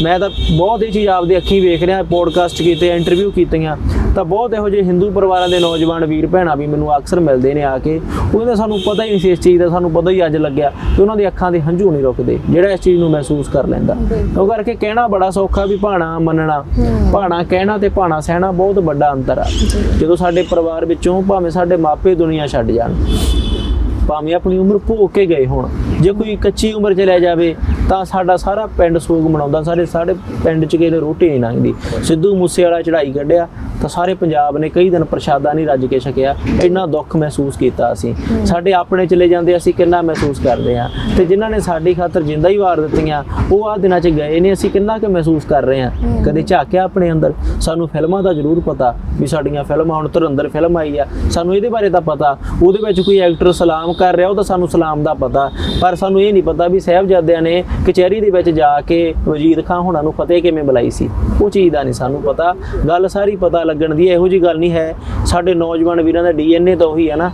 ਮੈਂ ਤਾਂ ਬਹੁਤ ਇਹ ਚੀਜ਼ ਆਪਦੇ ਅੱਖੀਂ ਵੇਖ ਰਿਹਾ ਪੋਡਕਾਸਟ ਕੀਤੇ ਇੰਟਰਵਿਊ ਕੀਤੀਆਂ। ਤਾਂ ਬਹੁਤ ਇਹੋ ਜਿਹੇ ਹਿੰਦੂ ਪਰਿਵਾਰਾਂ ਦੇ ਨੌਜਵਾਨ ਵੀਰ ਭੈਣਾਂ ਵੀ ਮੈਨੂੰ ਅਕਸਰ ਮਿਲਦੇ ਨੇ ਆ ਕੇ। ਉਹਦਾ ਸਾਨੂੰ ਪਤਾ ਹੀ ਨਹੀਂ ਸੀ ਇਸ ਚੀਜ਼ ਦਾ, ਸਾਨੂੰ ਪਤਾ ਹੀ ਅੱਜ ਲੱਗਿਆ ਕਿ ਉਹਨਾਂ ਦੀ ਅੱਖਾਂ ਦੇ ਹੰਝੂ ਨਹੀਂ ਰੁਕਦੇ। ਜਿਹੜਾ ਇਸ ਚੀਜ਼ ਨੂੰ ਮੈਂ ਮਹਿਸੂਸ ਕਰ ਲੈਂਦਾ। ਉਹ ਕਰਕੇ ਕਹਿਣਾ ਬੜਾ ਸੌਖਾ ਵੀ ਭਾਣਾ ਮੰਨਣਾ ਭਾਣਾ ਕਹਿਣਾ ਤੇ ਭਾਣਾ ਸਹਿਣਾ ਬਹੁਤ ਵੱਡਾ ਅੰਤਰ ਆ। ਜਦੋਂ ਸਾਡੇ ਪਰਿਵਾਰ ਵਿੱਚੋਂ ਭਾਵੇਂ ਸਾਡੇ ਮਾਪੇ ਦੁਨੀਆ ਛੱਡ ਜਾਣ ਭਾਵੇਂ ਆਪਣੀ ਉਮਰ ਭੋਗ ਕੇ ਗਏ ਹੋਣ ਜੇ ਕੋਈ ਕੱਚੀ ਉਮਰ ਚ ਲੈ ਜਾਵੇ ਤਾਂ ਸਾਡਾ ਸਾਰਾ ਪਿੰਡ ਸੋਗ ਮਨਾਉਂਦਾ ਸਾਰੇ ਸਾਡੇ ਪਿੰਡ ਚ ਦੇ ਰੋਟੀ ਨਹੀਂ ਲੰਘਦੀ। ਸਿੱਧੂ ਮੂਸੇ ਵਾਲਾ ਚੜਾਈ ਕੱਢਿਆ ਤਾਂ ਸਾਰੇ ਪੰਜਾਬ ਨੇ ਕਈ ਦਿਨ ਪ੍ਰਸ਼ਾਦਾ ਨਹੀਂ ਰੱਜ ਕੇ ਛਕਿਆ ਇੰਨਾ ਦੁੱਖ ਮਹਿਸੂਸ ਕੀਤਾ ਅਸੀਂ। ਸਾਡੇ ਆਪਣੇ ਚਲੇ ਜਾਂਦੇ ਅਸੀਂ ਕਿੰਨਾ ਮਹਿਸੂਸ ਕਰਦੇ ਆ ਤੇ ਜਿਨ੍ਹਾਂ ਨੇ ਸਾਡੀ ਖਾਤਰ ਜਿੰਦਾ ਹੀ ਵਾਰ ਦਿੱਤੀਆਂ ਉਹ ਆ ਦਿਨਾਂ ਚ ਗਏ ਨੇ ਅਸੀਂ ਕਿੰਨਾ ਕੁ ਮਹਿਸੂਸ ਕਰ ਰਹੇ ਆ ਕਦੇ ਝਾਕਿਆ ਆਪਣੇ ਅੰਦਰ? ਸਾਨੂੰ ਫਿਲਮਾਂ ਦਾ ਜ਼ਰੂਰ ਪਤਾ ਵੀ ਸਾਡੀਆਂ ਫਿਲਮਾਂ ਹੁਣ ਧੁਰੰਦਰ ਫਿਲਮ ਆਈ ਆ। ਸਾਨੂੰ ਇਹਦੇ ਬਾਰੇ ਤਾਂ ਪਤਾ। ਉਹਦੇ ਵਿੱਚ ਕੋਈ ਐਕਟਰ ਸਲਾਮ ਕਰ ਰਿਹਾ ਉਹ ਤਾਂ ਸਾਨੂੰ ਸਲਾਮ ਦਾ ਪਤਾ। ਪਰ ਸਾਨੂੰ ਇਹ ਨਹੀਂ ਪਤਾ ਵੀ ਸਾਹਿਬਜ਼ਾਦਿਆਂ ਨੇ ਕਚਹਿਰੀ ਦੇ ਵਿੱਚ ਜਾ ਕੇ ਵਜੀਦ ਖਾਨ ਹੁਣਾਂ ਨੂੰ ਫਤਿਹ ਕਿਵੇਂ ਬੁਲਾਈ ਸੀ। ਉਹ ਚੀਜ਼ ਦਾ ਨਹੀਂ ਸਾਨੂੰ ਪਤਾ। ਗੱਲ ਸਾਰੀ ਪਤਾ ਲੱਗਣ ਦੀ ਇਹੋ ਜੀ ਗੱਲ ਨਹੀਂ ਹੈ। ਸਾਡੇ ਨੌਜਵਾਨ ਵੀਰਾਂ ਦਾ ਡੀਐਨਏ ਤਾਂ ਉਹੀ ਹੈ ਨਾ।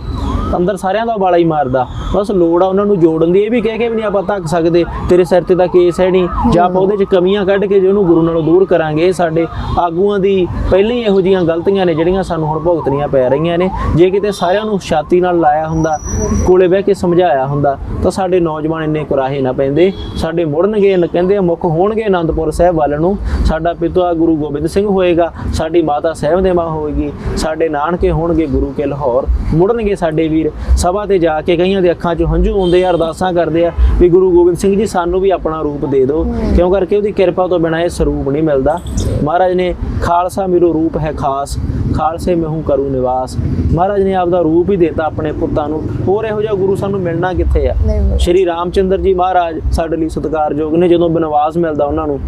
ਅੰਦਰ ਸਾਰਿਆਂ ਦਾ ਵਾਲਾ ਹੀ ਮਾਰਦਾ। ਬਸ ਲੋੜ ਆ ਉਹਨਾਂ ਨੂੰ ਜੋੜਨ ਦੀ। ਇਹ ਵੀ ਕਹਿ ਕੇ ਵੀ ਨਹੀਂ ਆਪਾਂ ਧੱਕ ਸਕਦੇ। ਤੇਰੇ ਸਿਰ ਤੇ ਤਾਂ ਕੇਸ ਹੈ ਨਹੀਂ। ਜਾਂ ਆਪਾਂ ਉਹਦੇ 'ਚ ਕਮੀਆਂ ਕੱਢ ਕੇ ਜੇ ਉਹਨੂੰ ਗੁਰੂ ਨਾਲੋਂ ਦੂਰ ਕਰਾਂਗੇ, ਸਾਡੇ ਆਗੂਆਂ ਦੀ ਪਹਿਲਾਂ ਹੀ ਇਹੋ ਜੀਆਂ ਗਲਤੀਆਂ ਨੇ, ਜਿਹੜੀਆਂ ਸਾਨੂੰ ਹੁਣ ਭੁਗਤਣੀਆਂ ਪੈ ਰਹੀਆਂ ਨੇ। ਜੇ ਕਿਤੇ ਸਾਰਿਆਂ ਨੂੰ ਛਾਤੀ ਨਾਲ ਲਾਇਆ ਹੁੰਦਾ, ਕੋਲੇ ਬਹਿ ਕੇ ਸਮਝਾਇਆ ਹੁੰਦਾ, ਤਾਂ ਸਾਡੇ ਨੌਜਵਾਨ ਇੰਨੇ ਕੁਰਾਹੇ ਨਾ ਪੈਂਦੇ। ਸਾਡੇ ਮੁੜਨਗੇ ਕਹਿੰਦੇ ਆ ਮੁੱਖ ਹੋਣਗੇ ਅਨੰਦਪੁਰ ਸਾਹਿਬ ਵੱਲ ਨੂੰ। ਸਾਡਾ ਪਿਤਾ ਗੁਰੂ ਗੋਬਿੰਦ ਸਿੰਘ ਹੋਏਗਾ। ਸਾਡੀ ਮਾਤਾ ਸਾਹਿਬ ਦੇ ਮਾਂ ਹੋਏਗੀ ਸਾਡੇ ਨਾਨਕੇ ਹੋਣਗੇ ਗੁਰੂ ਕੇ ਲਾਹੌਰ ਮੁੜਨਗੇ ਸਾਡੇ ਵੀਰ। ਸਭਾ ਤੇ ਜਾ ਕੇ ਕਈਆਂ ਦੇ ਅੱਖਾਂ 'ਚ ਹੰਝੂ ਆਉਂਦੇ ਆ ਅਰਦਾਸਾਂ ਕਰਦੇ ਆ ਵੀ ਗੁਰੂ ਗੋਬਿੰਦ ਸਿੰਘ ਜੀ ਸਾਨੂੰ ਵੀ ਆਪਣਾ ਰੂਪ ਦੇ ਦਿਓ। ਕਿਉਂ ਕਰਕੇ ਉਹਦੀ ਕਿਰਪਾ ਤੋਂ ਬਿਨਾਂ ਇਹ ਸਰੂਪ ਨਹੀਂ ਮਿਲਦਾ? ਮਹਾਰਾਜ ਨੇ ਖਾਲਸਾ ਮੇਰੋ ਰੂਪ ਹੈ ਖਾਸ ਖਾਲਸੇ ਮੈਂ ਹੂੰ ਕਰੂ ਨਿਵਾਸ। ਮਹਾਰਾਜ ਨੇ ਆਪਦਾ ਰੂਪ ਹੀ ਦਿੱਤਾ ਆਪਣੇ ਪੁੱਤਾਂ ਨੂੰ। ਹੋਰ ਇਹੋ ਜਿਹਾ ਗੁਰੂ ਸਾਨੂੰ ਮਿਲਣਾ ਕਿੱਥੇ ਆ। ਸ਼੍ਰੀ ਰਾਮਚੰਦਰ ਜੀ ਮਹਾਰਾਜ ਸਾਡੇ ਲਈ ਸਤਿਕਾਰਯੋਗ ਨੇ ਜਦੋਂ ਬਨਵਾਸ ਮਿਲਦਾ ਉਹਨਾਂ ਨੂੰ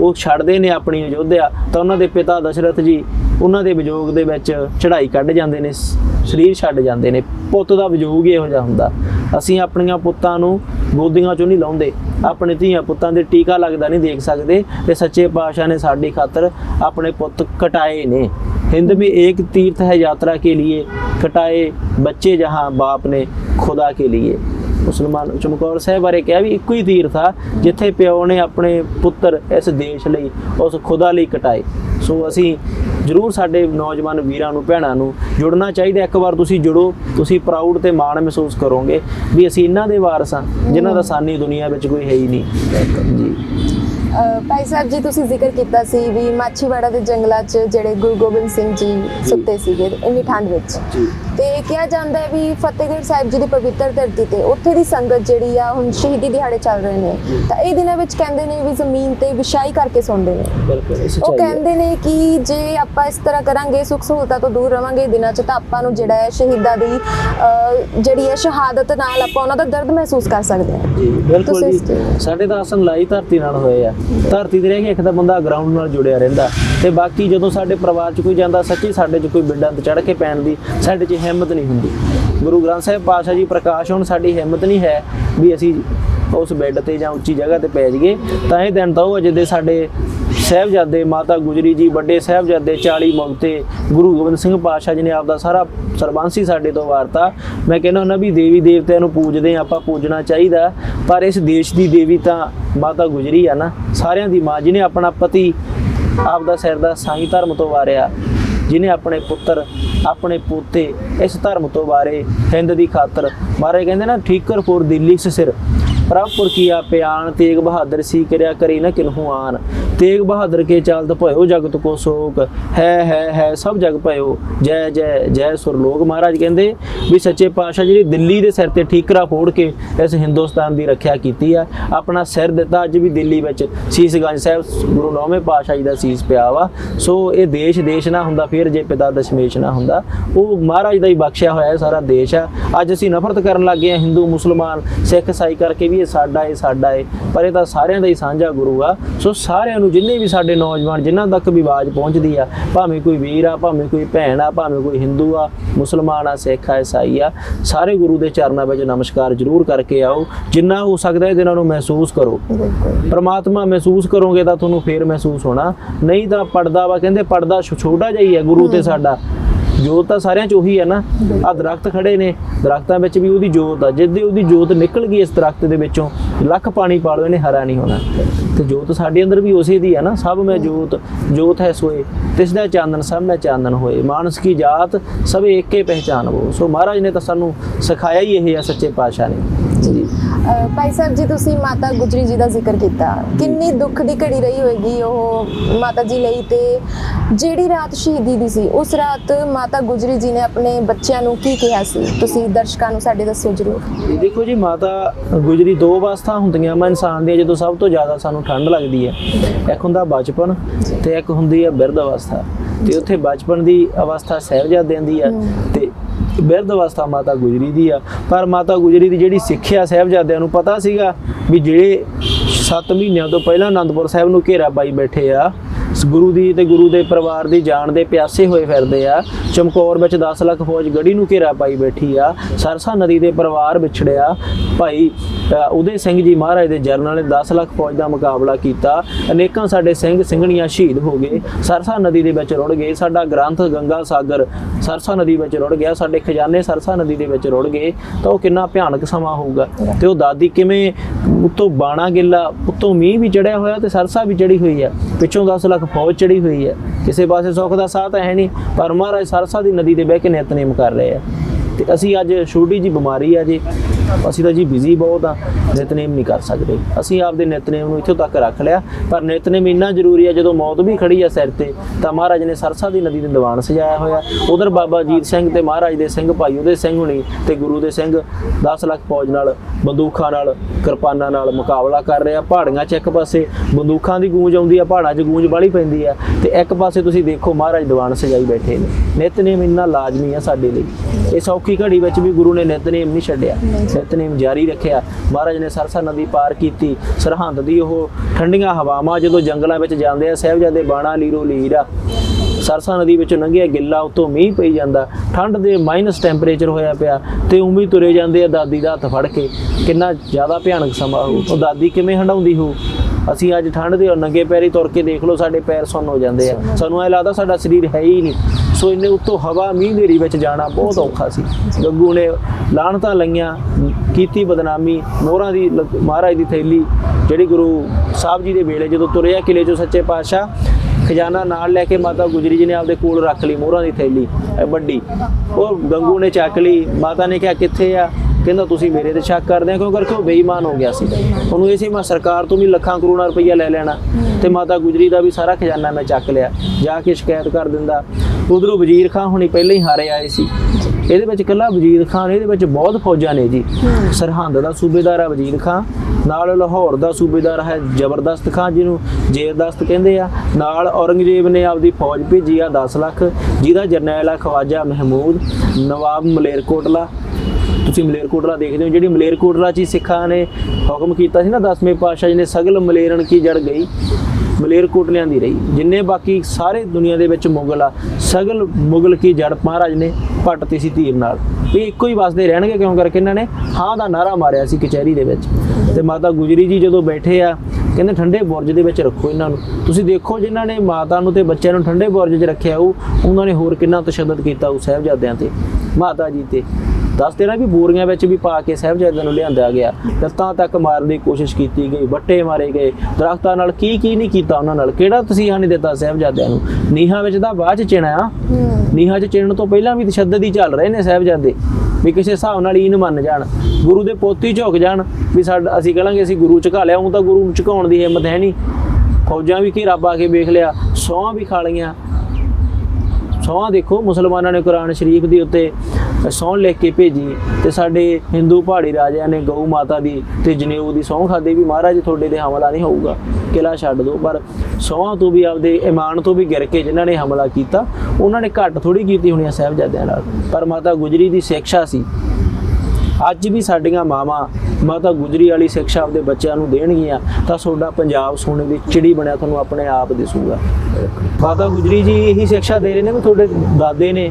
ਉਹ ਛੱਡਦੇ ਨੇ ਆਪਣੀ ਅਯੋਧਿਆ ਤਾਂ ਉਹਨਾਂ ਦੇ ਪਿਤਾ ਦਸ਼ਰਥ ਜੀ ਉਹਨਾਂ ਦੇ ਵਿਜੋਗ ਦੇ ਵਿੱਚ ਚੜ੍ਹਾਈ ਕੱਢ ਜਾਂਦੇ ਨੇ ਸ- ਸਰੀਰ ਛੱਡ ਜਾਂਦੇ ਨੇ ਪੁੱਤ ਦਾ ਵਿਜੋਗ ਹੀ ਇਹੋ ਜਿਹਾ ਹੁੰਦਾ ਅਸੀਂ ਆਪਣੀਆਂ ਪੁੱਤਾਂ ਨੂੰ ਗੋਦੀਆਂ ਚੋਂ ਨਹੀਂ ਲਾਉਂਦੇ ਆਪਣੇ ਧੀਆਂ ਪੁੱਤਾਂ ਦੇ ਟੀਕਾ ਲੱਗਦਾ ਨਹੀਂ ਦੇਖ ਸਕਦੇ ਤੇ ਸੱਚੇ ਪਾਤਸ਼ਾਹ ਨੇ ਸਾਡੀ ਖਾਤਰ ਆਪਣੇ ਪੁੱਤ ਕਟਾਏ ਨੇ हिंद में एक तीर्थ है यात्रा के लिए कटाए बच्चे जहाँ बाप ने खुदा के लिए ਮੁਸਲਮਾਨ ਚਮਕੌਰ ਸਾਹਿਬ ਬਾਰੇ ਕਿਹਾ ਵੀ ਇੱਕੋ ਹੀ ਤੀਰਥ ਆ ਜਿੱਥੇ ਪਿਓ ਨੇ ਆਪਣੇ ਪੁੱਤਰ ਇਸ ਦੇਸ਼ ਲਈ ਉਸ ਖੁਦਾ ਲਈ ਕਟਾਏ। ਸੋ ਅਸੀਂ ਜਰੂਰ ਸਾਡੇ ਨੌਜਵਾਨ ਵੀਰਾਂ ਨੂੰ ਭੈਣਾਂ ਨੂੰ ਜੁੜਨਾ ਚਾਹੀਦਾ ਇੱਕ ਵਾਰ ਤੁਸੀਂ ਜੁੜੋ ਤੁਸੀਂ ਪ੍ਰਾਊਡ ਤੇ ਮਾਣ ਮਹਿਸੂਸ ਕਰੋਗੇ ਵੀ ਅਸੀਂ ਇਹਨਾਂ ਦੇ ਵਾਰਸ ਹਾਂ ਜਿਨ੍ਹਾਂ ਦਾ ਸਾਨੀ ਦੁਨੀਆ ਵਿੱਚ ਕੋਈ ਹੈ ਹੀ ਨਹੀਂ। ਜੀ। ਭਾਈ ਸਾਹਿਬ ਜੀ ਤੁਸੀਂ ਜ਼ਿਕਰ ਕੀਤਾ ਸੀ ਵੀ ਮਾਛੀਵਾੜਾ ਦੇ ਜੰਗਲਾਂ 'ਚ ਜਿਹੜੇ ਗੁਰੂ ਗੋਬਿੰਦ ਸਿੰਘ ਜੀ। ਸੁੱਤੇ ਸੀਗੇ ਇੰਨੀ ਠੰਡ ਵਿੱਚ। ਜੀ। ਤੇ ਕਿਹਾ ਜਾਂਦਾ ਹੈ ਵੀ ਫਤਿਹਗੜ੍ਹ ਸਾਹਿਬ ਜੀ ਦੀ ਪਵਿੱਤਰ ਧਰਤੀ ਤੇ ਉੱਥੇ ਦੀ ਸੰਗਤ ਜਿਹੜੀ ਆ ਹੁਣ ਸ਼ਹੀਦੀ ਦਿਹਾੜੇ ਚੱਲ ਰਹੇ ਨੇ। ਤਾਂ ਇਹ ਦਿਨਾਂ ਵਿੱਚ ਕਹਿੰਦੇ ਨੇ ਵੀ ਜ਼ਮੀਨ ਤੇ ਵਿਛਾਈ ਕਰਕੇ ਸੌਂਦੇ ਨੇ। ਉਹ ਕਹਿੰਦੇ ਨੇ ਕਿ ਜੇ ਆਪਾਂ ਇਸ ਤਰ੍ਹਾਂ ਕਰਾਂਗੇ ਸੁੱਖ ਸਹੂਲਤਾਂ ਤੋਂ ਦੂਰ ਰਵਾਂਗੇ ਦਿਨਾਂ 'ਚ ਤਾਂ ਆਪਾਂ ਨੂੰ ਜਿਹੜਾ ਹੈ ਸ਼ਹੀਦਾਂ ਦੀ ਜਿਹੜੀ ਹੈ ਸ਼ਹਾਦਤ ਨਾਲ ਆਪਾਂ ਉਹਨਾਂ ਦਾ ਦਰਦ ਮਹਿਸੂਸ ਕਰ ਸਕਦੇ ਹਾਂ। ਜੀ ਬਿਲਕੁਲ ਜੀ। ਸਾਡੇ ਤਾਂ ਅਸਲ ਲਾਈ ਧਰਤੀ ਨਾਲ ਹੋਏ ਆ। ਧਰਤੀ ਤੇ ਰਹਿ ਕੇ ਇੱਕ ਤਾਂ ਬੰਦਾ ਗਰਾਊਂਡ ਨਾਲ ਜੁੜਿਆ ਰਹਿੰਦਾ। ਤੇ ਬਾਕੀ ਜਦੋਂ ਸਾਡੇ ਪਰਿਵਾਰ 'ਚ ਕੋਈ ਜਾਂਦਾ ਸੱਚੀ ਸਾਡੇ 'ਚ ਕੋਈ ਬਿੱਡਾਂ ਤੇ ਚੜ੍ਹ ਕੇ ਪੈਣ ਦੀ ਸਾਡੇ 'ਚ ਹਿੰਮਤ ਨਹੀਂ ਹੁੰਦੀ। ਗੁਰੂ ਗ੍ਰੰਥ ਸਾਹਿਬ ਪਾਤਸ਼ਾਹ ਜੀ ਪ੍ਰਕਾਸ਼ ਹੁਣ ਸਾਡੀ ਹਿੰਮਤ ਨਹੀਂ ਹੈ ਵੀ ਅਸੀਂ ਉਸ ਬੈੱਡ ਤੇ ਜਾਂ ਉੱਚੀ ਜਗ੍ਹਾ ਤੇ ਪੈ ਜਾਈਏ। ਤਾਂ ਇਹ ਦਿਨ ਤਾਂ ਉਹ ਅਜੇ ਸਾਡੇ ਸਾਹਿਬਜ਼ਾਦੇ ਮਾਤਾ ਗੁਜਰੀ ਜੀ ਵੱਡੇ ਸਾਹਿਬਜ਼ਾਦੇ 40 ਮੁਕਤੇ ਗੁਰੂ ਗੋਬਿੰਦ ਸਿੰਘ ਪਾਤਸ਼ਾਹ ਜੀ ਨੇ ਆਪਦਾ ਸਾਰਾ ਸਰਬੰਸੀ ਸਾਡੇ ਤੋਂ ਵਾਰਤਾ। ਮੈਂ ਕਹਿੰਦਾ ਹੁੰਦਾ ਵੀ ਦੇਵੀ ਦੇਵਤਿਆਂ ਨੂੰ ਪੂਜਦੇ ਹਾਂ, ਆਪਾਂ ਪੂਜਣਾ ਚਾਹੀਦਾ। ਪਰ ਇਸ ਦੇਸ਼ ਦੀ ਦੇਵੀ ਤਾਂ ਮਾਤਾ ਗੁਜਰੀ ਆ ਨਾ। ਸਾਰਿਆਂ ਦੀ ਮਾਂ ਜਿਹਨੇ ਆਪਣਾ ਪਤੀ ਆਪਦਾ ਸਿਰ ਦਾ ਸਾਈ ਧਰਮ ਤੋਂ ਵਾਰਿਆ। ਜਿਨੇ ਆਪਣੇ ਪੁੱਤਰ, ਆਪਣੇ ਪੋਤੇ ਇਸ ਧਰਮ ਤੋਂ ਬਾਰੇ ਹਿੰਦ ਦੀ ਖਾਤਰ। ਮਾਰੇ ਕਹਿੰਦੇ ਨਾ, ਠੀਕਰ ਫੋਰ ਦਿੱਲੀ ਸਿਰ। ਪ੍ਰਭਪੁਰ ਕੀਆ ਪਿਆਨ, ਤੇਗ ਬਹਾਦਰ ਸੀ ਕਰਿਆ ਕਰੀ ਨਾ ਕਿਨਹੂ ਆਨ। ਤੇਗ ਬਹਾਦਰ ਕੇ ਚਾਲਤ ਭਇਓ ਜਗਤ ਕੋ ਸੋਕ। ਹੈ ਹੈ ਹੈ, ਸਭ ਜਗ ਭਇਓ। ਜੈ ਜੈ ਜੈ ਸੁਰਲੋਕ ਮਹਾਰਾਜ ਕਹਿੰਦੇ, ਵੀ ਸੱਚੇ ਪਾਤਸ਼ਾਹ ਜਿਹੜੀ ਦਿੱਲੀ ਦੇ ਸਿਰ ਤੇ ਠੀਕਰਾ ਫੋੜ ਕੇ ਇਸ ਹਿੰਦੁਸਤਾਨ ਦੀ ਰੱਖਿਆ ਕੀਤੀ ਆ, ਆਪਣਾ ਸਿਰ ਦਿੱਤਾ ਅੱਜ ਵੀ ਦਿੱਲੀ ਵਿੱਚ। ਸੀਸਗੰਜ ਸਾਹਿਬ, ਗੁਰੂ ਨੌਵੇਂ ਪਾਤਸ਼ਾਹ ਜੀ ਦਾ ਸੀਸ ਪਿਆ ਵਾ। ਸੋ ਇਹ ਦੇਸ਼ ਦੇਸ਼ ਨਾ ਹੁੰਦਾ, ਫਿਰ ਜੇ ਪਿਤਾ ਦਸ਼ਮੇਸ਼ ਨਾ ਹੁੰਦਾ। ਉਹ ਮਹਾਰਾਜ ਦਾ ਹੀ ਬਖਸ਼ਿਆ ਹੋਇਆ ਸਾਰਾ ਦੇਸ਼ ਆ। ਅੱਜ ਅਸੀਂ ਨਫ਼ਰਤ ਕਰਨ ਲੱਗ ਗਏ ਹਿੰਦੂ, ਮੁਸਲਮਾਨ, ਸਿੱਖ ਈਸਾਈ ਕਰਕੇ ਵੀ ਇਹ ਸਾਡਾ ਇਹ ਸਾਡਾ ਇਹ। ਪਰ ਇਹ ਤਾਂ ਸਾਰਿਆਂ ਦਾ ਹੀ ਸਾਂਝਾ ਗੁਰੂ ਆ। ਸੋ ਸਾਰਿਆਂ ਨੂੰ ਜਿੰਨੇ ਵੀ ਸਾਡੇ ਨੌਜਵਾਨ ਜਿਨ੍ਹਾਂ ਤੱਕ ਵੀ ਆਵਾਜ਼ ਪਹੁੰਚਦੀ ਆ ਭਾਵੇਂ ਕੋਈ ਵੀਰ ਆ ਭਾਵੇਂ ਕੋਈ ਭੈਣ ਆ ਭਾਵੇਂ ਕੋਈ ਹਿੰਦੂ ਆ ਮੁਸਲਮਾਨ ਆ ਸਿੱਖ ਆ ਈਸਾਈ ਆ ਸਾਰੇ ਗੁਰੂ ਦੇ ਚਰਨਾਂ ਵਿੱਚ ਨਮਸਕਾਰ ਜ਼ਰੂਰ ਕਰਕੇ ਆਓ। ਜਿੰਨਾ ਹੋ ਸਕਦਾ ਇਹ ਦਿਨਾਂ ਨੂੰ ਮਹਿਸੂਸ ਕਰੋ। ਪਰਮਾਤਮਾ ਮਹਿਸੂਸ ਕਰੋਗੇ ਤਾਂ ਤੁਹਾਨੂੰ ਫੇਰ ਮਹਿਸੂਸ ਹੋਣਾ। ਨਹੀਂ ਤਾਂ ਪੜਦਾ ਵਾ ਕਹਿੰਦੇ ਪੜਦਾ ਛੋ- ਛੋਟਾ ਜਿਹਾ ਹੀ ਹੈ ਗੁਰੂ ਤੇ ਸਾਡਾ। ਜੋਤ ਤਾਂ ਸਾਰਿਆਂ ਚ ਉਹੀ ਹੈ ਨਾ। ਆ ਦਰਖਤ ਖੜੇ ਨੇ, ਦਰਖਤਾਂ ਵਿੱਚ ਵੀ ਉਹਦੀ ਜੋਤ ਆ। ਜਿੱਦੇ ਉਹਦੀ ਜੋਤ ਨਿਕਲ ਗਈ ਇਸ ਦਰਖਤ ਦੇ ਵਿੱਚੋਂ, ਲੱਖ ਪਾਣੀ ਪਾ ਲਓ, ਇਹਨੇ ਹਰਾ ਨਹੀਂ ਹੋਣਾ। ਤੇ ਜੋਤ ਸਾਡੇ ਅੰਦਰ ਵੀ ਉਸੇ ਦੀ ਹੈ ਨਾ, ਸਭ ਮੈਂ ਜੋਤ ਜੋਤ ਹੈ ਸੋਏ, ਤਿਸ ਦਾ ਚਾਨਣ, ਸਭ ਮੈਂ ਚਾਨਣ ਹੋਏ। ਮਾਨਸ ਕੀ ਜਾਤ, ਸਭ ਏਕੇ ਪਹਿਚਾਨਵੋ ਸੋ ਮਹਾਰਾਜ ਨੇ ਤਾਂ ਸਾਨੂੰ ਸਿਖਾਇਆ ਹੀ ਇਹ ਆ ਸੱਚੇ ਪਾਤਸ਼ਾਹ ਨੇ। ਜੀ ਭਾਈ ਸਾਹਿਬ ਜੀ ਤੁਸੀਂ ਮਾਤਾ ਗੁਜਰੀ ਜੀ ਦਾ ਜ਼ਿਕਰ ਕੀਤਾ। ਕਿੰਨੀ ਦੁੱਖ ਦੀ ਘੜੀ ਰਹੀ ਹੋਏਗੀ ਉਹ ਮਾਤਾ ਜੀ ਲਈ ਤੇ ਜਿਹੜੀ ਰਾਤ ਸ਼ਹੀਦੀ ਦੀ ਸੀ ਉਸ ਰਾਤ ਮਾਤਾ ਗੁਜਰੀ ਜੀ ਨੇ ਆਪਣੇ ਬੱਚਿਆਂ ਨੂੰ ਕੀ ਕਿਹਾ ਸੀ? ਤੁਸੀਂ ਦਰਸ਼ਕਾਂ ਨੂੰ ਸਾਡੇ ਦੱਸਿਓ ਜਰੂਰ। ਦੇਖੋ ਜੀ ਮਾਤਾ ਗੁਜਰੀ ਦੋ ਅਵਸਥਾ ਹੁੰਦੀਆਂ ਮੈਂ ਇਨਸਾਨ ਦੀਆਂ ਜਦੋਂ ਸਭ ਤੋਂ ਜ਼ਿਆਦਾ ਸਾਨੂੰ ਠੰਡ ਲੱਗਦੀ ਹੈ। ਇੱਕ ਹੁੰਦਾ ਬਚਪਨ ਤੇ ਇੱਕ ਹੁੰਦੀ ਹੈ ਬਿਰਧ ਅਵਸਥਾ। ਤੇ ਉੱਥੇ ਬਚਪਨ ਦੀ ਅਵਸਥਾ ਸਹਿਬਜ਼ਾਦਿਆਂ ਦੀ ਆ ਤੇ ਬਿਰਧ ਅਵਸਥਾ ਮਾਤਾ ਗੁਜਰੀ ਦੀ ਆ। ਪਰ ਮਾਤਾ ਗੁਜਰੀ ਦੀ ਜਿਹੜੀ ਸਿੱਖਿਆ ਸਹਿਬਜ਼ਾਦਿਆਂ ਨੂੰ ਪਤਾ ਸੀਗਾ ਵੀ ਜਿਹੜੇ 7 ਮਹੀਨਿਆਂ ਤੋਂ ਪਹਿਲਾਂ ਆਨੰਦਪੁਰ ਸਾਹਿਬ ਨੂੰ ਘੇਰਾ ਪਾਈ ਬੈਠੇ ਆ ਗੁਰੂ ਦੀ ਤੇ ਗੁਰੂ ਦੇ ਪਰਿਵਾਰ ਦੀ ਜਾਨ ਦੇ ਪਿਆਸੇ ਹੋਏ ਫਿਰਦੇ ਆ। ਚਮਕੌਰ ਵਿੱਚ 10 ਲੱਖ ਫੌਜ ਗੜੀ ਨੂੰ ਘੇਰਾ ਪਾਈ ਬੈਠੀ ਆ। ਸਰਸਾ ਨਦੀ ਦੇ ਪਰਿਵਾਰ ਵਿਛੜਿਆ। ਭਾਈ ਅ, ਉਦੇ ਸਿੰਘ ਜੀ ਮਹਾਰਾਜ ਦੇ ਜਰਨਲ ਨੇ 10 ਲੱਖ ਫੌਜ ਦਾ ਮੁਕਾਬਲਾ ਕੀਤਾ। ਅਨੇਕਾਂ ਸਾਡੇ ਸਿੰਘ ਸਿੰਘਣੀਆਂ ਸ਼ਹੀਦ ਹੋ ਗਏ। ਸਰਸਾ ਨਦੀ ਦੇ ਵਿੱਚ ਰੁੜ ਗਏ। ਸਾਡਾ ਗ੍ਰੰਥ ਗੰਗਾ ਸਾਗਰ ਸਰਸਾ ਨਦੀ ਵਿੱਚ ਰੁੜ ਗਿਆ। ਸਾਡੇ ਖਜ਼ਾਨੇ ਸਰਸਾ ਨਦੀ ਦੇ ਵਿੱਚ ਰੁੜ ਗਏ। ਤਾਂ ਉਹ ਕਿੰਨਾ ਭਿਆਨਕ ਸਮਾਂ ਹੋਊਗਾ। ਤੇ ਉਹ ਦਾਦੀ ਕਿਵੇਂ ਉੱਤੋਂ ਬਾਣਾ ਗਿੱਲਾ ਉੱਤੋਂ ਮੀਂਹ ਵੀ ਚੜਿਆ ਹੋਇਆ ਤੇ ਸਰਸਾ ਵੀ ਚੜੀ ਹੋਈ ਆ। ਪਿੱਛੋਂ 10 ਲੱਖ ਫੌਜ ਚੜੀ ਹੋਈ ਹੈ। ਕਿਸੇ ਪਾਸੇ ਸੁੱਖ ਦਾ ਸਾਹ ਤਾਂ ਹੈ ਨਹੀਂ, ਪਰ ਮਹਾਰਾਜ ਸਰਸਾ ਦੀ ਨਦੀ ਦੇ ਬਹਿ ਕੇ ਨਿਤਨੇਮ ਕਰ ਰਹੇ ਆ। ਤੇ ਅਸੀਂ ਅੱਜ ਛੋਟੀ ਜੀ ਬਿਮਾਰੀ ਆ ਜੀ। ਅਸੀਂ ਤਾਂ ਜੀ ਬਿਜ਼ੀ ਬਹੁਤ ਆ, ਨਿਤਨੇਮ ਨਹੀਂ ਕਰ ਸਕਦੇ। ਅਸੀਂ ਆਪਦੇ ਨਿਤਨੇਮ ਨੂੰ ਇੱਥੋਂ ਤੱਕ ਰੱਖ ਲਿਆ, ਪਰ ਨਿਤਨੇਮ ਇੰਨਾ ਜ਼ਰੂਰੀ ਆ, ਜਦੋਂ ਮੌਤ ਵੀ ਖੜੀ ਆ ਸਿਰ ਤੇ, ਤਾਂ ਮਹਾਰਾਜ ਨੇ ਸਰਸਾ ਦੀ ਨਦੀ ਦੇ ਦੀਵਾਨ ਸਜਾਇਆ ਹੋਇਆ। ਉਧਰ ਬਾਬਾ ਜੀਤ ਸਿੰਘ ਤੇ ਮਹਾਰਾਜ ਦੇ ਸਿੰਘ, ਭਾਈ ਉਹਦੇ ਸਿੰਘ ਹੁਣੀ ਤੇ ਗੁਰੂ ਦੇ ਸਿੰਘ 10 ਲੱਖ ਫੌਜ ਨਾਲ, ਬੰਦੂਖਾਂ ਨਾਲ, ਕਿਰਪਾਨਾਂ ਨਾਲ ਮੁਕਾਬਲਾ ਕਰ ਰਿਹਾ। ਪਹਾੜੀਆਂ 'ਚ ਇੱਕ ਪਾਸੇ ਬੰਦੂਖਾਂ ਦੀ ਗੂੰਜ ਆਉਂਦੀ ਆ, ਪਹਾੜਾਂ 'ਚ ਗੂੰਜ ਬਾਲੀ ਪੈਂਦੀ ਆ, ਤੇ ਇੱਕ ਪਾਸੇ ਤੁਸੀਂ ਦੇਖੋ ਮਹਾਰਾਜ ਦੀਵਾਨ ਸਜਾਈ ਬੈਠੇ ਨੇ। ਨਿਤਨੇਮ ਇੰਨਾ ਲਾਜ਼ਮੀ ਆ ਸਾਡੇ ਲਈ। ਇਹ ਸੌਖੀ ਘੜੀ ਵਿੱਚ ਵੀ ਗੁਰੂ ਨੇ ਨਿਤਨੇਮ ਨਹੀਂ ਛੱਡਿਆ। ਨਿਤਨੇਮ ਜਾਰੀ ਰੱਖਿਆ। ਮਹਾਰਾਜ ਨੇ ਸਰਸਾ ਨਦੀ ਪਾਰ ਕੀਤੀ। ਸਰਹੰਦ ਦੀ ਉਹ ਠੰਡੀਆਂ ਹਵਾਵਾਂ ਜਦੋਂ ਜੰਗਲਾਂ ਵਿੱਚ ਜਾਂਦੇ ਆ ਸਾਹਿਬਜ਼ਾਦੇ ਬਾਣਾ ਲੀਰੋ ਲੀਰ। ਸਰਸਾ ਨਦੀ ਵਿੱਚੋਂ ਲੰਘਿਆ ਗਿੱਲਾ ਉਤੋਂ ਮੀਂਹ ਪਈ ਜਾਂਦਾ। ਠੰਡ ਦੇ ਮਾਈਨਸ ਟੈਂਪਰੇਚਰ ਹੋਇਆ ਪਿਆ ਤੇ ਉਮੀ ਤੁਰੇ ਜਾਂਦੇ ਆ ਦਾਦੀ ਦਾ ਹੱਥ ਫੜ ਕੇ। ਕਿੰਨਾ ਜ਼ਿਆਦਾ ਭਿਆਨਕ ਸਮਾਂ ਹੋਊ। ਉਹ ਦਾਦੀ ਕਿਵੇਂ ਹੰਡਾਉਂਦੀ ਹੋ ਅਸੀਂ ਅੱਜ ਠੰਡ ਦੇ ਨੰਗੇ ਪੈਰੀ ਤੁਰ ਕੇ ਦੇਖ ਲਓ ਸਾਡੇ ਪੈਰ ਸੁੰਨ ਹੋ ਜਾਂਦੇ ਆ। ਸਾਨੂੰ। ਐ ਲੱਗਦਾ ਸਾਡਾ ਸਰੀਰ ਹੈ ਹੀ ਨਹੀਂ। ਸੋ ਇਹਨੇ ਉੱਤੋਂ ਹਵਾ ਮੀਂਹ ਹਨੇਰੀ ਵਿੱਚ ਜਾਣਾ ਬਹੁਤ ਔਖਾ ਸੀ। ਗੱਗੂ ਨੇ ਲਾਹਣਤਾਂ ਲਈਆਂ ਕੀਤੀ ਬਦਨਾਮੀ ਮੋਹਰਾਂ ਦੀ ਮਹਾਰਾਜ ਦੀ ਥੈਲੀ ਜਿਹੜੀ ਗੁਰੂ ਸਾਹਿਬ ਜੀ ਦੇ ਵੇਲੇ ਜਦੋਂ ਤੁਰਿਆ ਕਿਲੇ ਚੋਂ ਸੱਚੇ ਪਾਤਸ਼ਾਹ ਖਜ਼ਾਨਾ ਨਾਲ ਲੈ ਕੇ ਮਾਤਾ ਗੁਜਰੀ ਜੀ ਨੇ ਆਪਦੇ ਕੋਲ ਰੱਖ ਲਈ, ਮੋਹਰਾਂ ਦੀ ਥੈਲੀ ਵੱਡੀ। ਉਹ ਗੰਗੂ ਨੇ ਚੱਕ ਲਈ, ਮਾਤਾ ਨੇ ਕਿਹਾ, ਕਿੱਥੇ ਆ? ਕਹਿੰਦਾ, ਤੁਸੀਂ ਮੇਰੇ ਤੇ ਸ਼ੱਕ ਕਰਦੇ ਆ ਕਿਉਂ ਕਰਕੇ ਉਹ ਬੇਈਮਾਨ ਹੋ ਗਿਆ ਸੀ? ਉਹਨੂੰ ਇਹ ਸੀ, ਮੈਂ ਸਰਕਾਰ ਤੋਂ ਵੀ ਲੱਖਾਂ ਕਰੋੜਾਂ ਰੁਪਈਆ ਲੈ ਲੈਣਾ। ਤੇ ਮਾਤਾ ਗੁਜਰੀ ਦਾ ਵੀ ਸਾਰਾ ਖਜ਼ਾਨਾ ਮੈਂ ਚੱਕ ਲਿਆ, ਜਾ ਕੇ ਸ਼ਿਕਾਇਤ ਕਰ ਦਿੰਦਾ। ਉਧਰੋਂ ਵਜ਼ੀਰ ਖਾਨ ਹੁਣੀ ਪਹਿਲਾਂ ਹੀ ਹਾਰੇ ਆਏ ਸੀ। ਇਹਦੇ ਵਿੱਚ ਇਕੱਲਾ ਵਜ਼ੀਰ ਖਾਨ ਇਹਦੇ ਵਿੱਚ ਬਹੁਤ ਫੌਜਾਂ ਨੇ ਜੀ। ਸਰਹੰਦ ਦਾ ਸੂਬੇਦਾਰ ਆ ਵਜ਼ੀਰ ਖਾਨ ਨਾਲ ਲਾਹੌਰ ਦਾ ਸੂਬੇਦਾਰ ਹੈ ਜ਼ਬਰਦਸਤ ਖਾਨ ਜਿਹਨੂੰ ਜ਼ੇਰਦਸਤ ਕਹਿੰਦੇ ਆ। ਨਾਲ ਔਰੰਗਜ਼ੇਬ ਨੇ ਆਪਦੀ ਫੌਜ ਭੇਜੀ ਆ 10 ਲੱਖ, ਜਿਹਦਾ ਜਰਨੈਲ ਆ ਖਵਾਜਾ ਮਹਿਮੂਦ, ਨਵਾਬ ਮਲੇਰਕੋਟਲਾ। ਤੁਸੀਂ ਮਲੇਰਕੋਟਲਾ ਦੇਖਦੇ ਹੋ, ਜਿਹੜੀ ਮਲੇਰਕੋਟਲਾ 'ਚ ਹੀ ਸਿੱਖਾਂ ਨੇ ਹੁਕਮ ਕੀਤਾ ਸੀ ਨਾ 10ਵੇਂ ਪਾਤਸ਼ਾਹ ਜੀ ਨੇ, ਸਗਲ ਮਲੇਰਨ ਕੀ ਜੜ ਗਈ। ਮਲੇਰਕੋਟਲਿਆਂ ਦੀ ਰਹੀ। ਜਿੰਨੇ ਬਾਕੀ ਸਾਰੇ ਦੁਨੀਆ ਦੇ ਵਿੱਚ ਮੁਗਲ ਆ, ਸਗਲ ਮੁਗਲ ਕੀ ਜੜ ਮਹਾਰਾਜ ਨੇ ਪੱਟਤੀ ਸੀ ਤੀਰ ਨਾਲ। ਇਹ ਇੱਕੋ ਹੀ ਵਸਦੇ ਰਹਿਣਗੇ ਕਿਉਂ ਕਰਕੇ ਇਹਨਾਂ ਨੇ? ਹਾਂ ਦਾ ਨਾਰਾ ਮਾਰਿਆ ਸੀ ਕਚਹਿਰੀ ਦੇ ਵਿੱਚ। ਤੇ ਮਾਤਾ ਗੁਜਰੀ ਜੀ ਜਦੋਂ ਬੈਠੇ ਆ, ਕਹਿੰਦੇ ਠੰਡੇ ਬੁਰਜ ਦੇ ਵਿੱਚ ਰੱਖੋ ਇਹਨਾਂ ਨੂੰ। ਤੁਸੀਂ ਦੇਖੋ ਜਿਨ੍ਹਾਂ ਨੇ ਮਾਤਾ ਨੂੰ ਤੇ ਬੱਚਿਆਂ ਨੂੰ ਠੰਡੇ ਬੁਰਜ 'ਚ ਰੱਖਿਆ, ਉਹ ਉਹਨਾਂ ਨੇ ਹੋਰ ਕਿੰਨਾ ਤਸ਼ੱਦਦ ਕੀਤਾ ਉਹ ਸਾਹਿਬਜ਼ਾਦਿਆਂ ਤੇ, ਮਾਤਾ ਜੀ ਤੇ। ਦੱਸਦੇ ਨਾ ਵੀ ਬੋਰੀਆਂ ਵਿੱਚ ਵੀ ਪਾ ਕੇ ਸਾਹਿਬਜ਼ਾਦਿਆਂ ਨੂੰ ਲਿਆਂਦਾ ਗਿਆ ਲੱਤਾਂ ਤੱਕ ਮਾਰਨ ਦੀ ਕੋਸ਼ਿਸ਼ ਕੀਤੀ ਗਈ ਵੱਟੇ ਮਾਰੇ ਗਏ। ਦਰਖਤਾਂ ਨਾਲ ਕੀ ਕੀ ਨਹੀਂ ਕੀਤਾ ਉਹਨਾਂ ਨਾਲ? ਕਿਹੜਾ ਤਸੀਹਾ ਨਹੀਂ ਦਿੱਤਾ ਸਾਹਿਬਜ਼ਾਦਿਆਂ ਨੂੰ? ਨੀਹਾਂ ਵਿੱਚ ਤਾਂ ਬਾਅਦ ਚ ਚਿਣਿਆ ਨੀਹਾਂ 'ਚ ਚਿਣਨ ਤੋਂ ਪਹਿਲਾਂ ਵੀ ਤਸ਼ੱਦਦ ਹੀ ਚੱਲ ਰਹੇ ਨੇ ਸਾਹਿਬਜ਼ਾਦੇ। ਵੀ ਕਿਸੇ ਹਿਸਾਬ ਨਾਲ ਈਨ ਮੰਨ ਜਾਣ ਗੁਰੂ ਦੇ ਪੋਤੀ ਝੁਕ ਜਾਣ ਵੀ ਸਾਡਾ ਅਸੀਂ ਕਹਾਂਗੇ ਅਸੀਂ ਗੁਰੂ ਝੁਕਾ ਲਿਆ ਉਹ ਤਾਂ ਗੁਰੂ ਨੂੰ ਝੁਕਾਉਣ ਦੀ ਹਿੰਮਤ ਹੈ ਨਹੀਂ। ਫੌਜਾਂ ਵੀ ਘੇਰਾ ਪਾ ਕੇ ਵੇਖ ਲਿਆ ਸੌਹਾਂ ਵੀ ਖਾ ਲਈਆਂ। ਸੌਹਾਂ ਦੇਖੋ ਮੁਸਲਮਾਨਾਂ ਨੇ ਕੁਰਾਨ ਸ਼ਰੀਫ ਦੇ ਉੱਤੇ ਸੌਂ ਲਿਖ ਕੇ ਭੇਜੀ ਤੇ ਸਾਡੇ ਹਿੰਦੂ ਪਹਾੜੀ ਰਾਜਿਆਂ ਨੇ ਗਊ ਮਾਤਾ ਦੀ ਤੇ ਜਨੇਊ ਦੀ ਸੌਂ ਖਾਦੇ ਵੀ ਮਹਾਰਾਜ ਤੁਹਾਡੇ ਤੇ ਹਮਲਾ ਨਹੀਂ ਹੋਊਗਾ, ਕਿਲਾ ਛੱਡ ਦਿਓ। ਪਰ ਸੌਹਾਂ ਤੋਂ ਵੀ ਆਪਦੇ ਇਮਾਨ ਤੋਂ ਵੀ ਗਿਰ ਕੇ ਜਿਨ੍ਹਾਂ ਨੇ ਹਮਲਾ ਕੀਤਾ, ਉਹਨਾਂ ਨੇ ਘੱਟ ਥੋੜੀ ਕੀਤੀ ਹੋਣੀ ਆ ਸਾਹਿਬਜ਼ਾਦਿਆਂ ਨਾਲ। ਪਰ ਮਾਤਾ ਗੁਜਰੀ ਦੀ ਸਿੱਖਿਆ ਸੀ। ਅੱਜ ਵੀ ਸਾਡੀਆਂ ਮਾਵਾਂ ਮਾਤਾ ਗੁਜਰੀ ਵਾਲੀ ਸਿੱਖਿਆ ਆਪਦੇ ਬੱਚਿਆਂ ਨੂੰ ਦੇਣਗੀਆਂ, ਤਾਂ ਤੁਹਾਡਾ ਪੰਜਾਬ ਸੋਨੇ ਦੀ ਚਿੜੀ ਬਣਿਆ, ਤੁਹਾਨੂੰ ਆਪਣੇ ਆਪ ਦਿਸੂਗਾ। ਮਾਤਾ ਗੁਜਰੀ ਜੀ ਇਹੀ ਸਿੱਖਿਆ ਦੇ ਰਹੇ ਨੇ ਵੀ ਤੁਹਾਡੇ ਦਾਦੇ ਨੇ?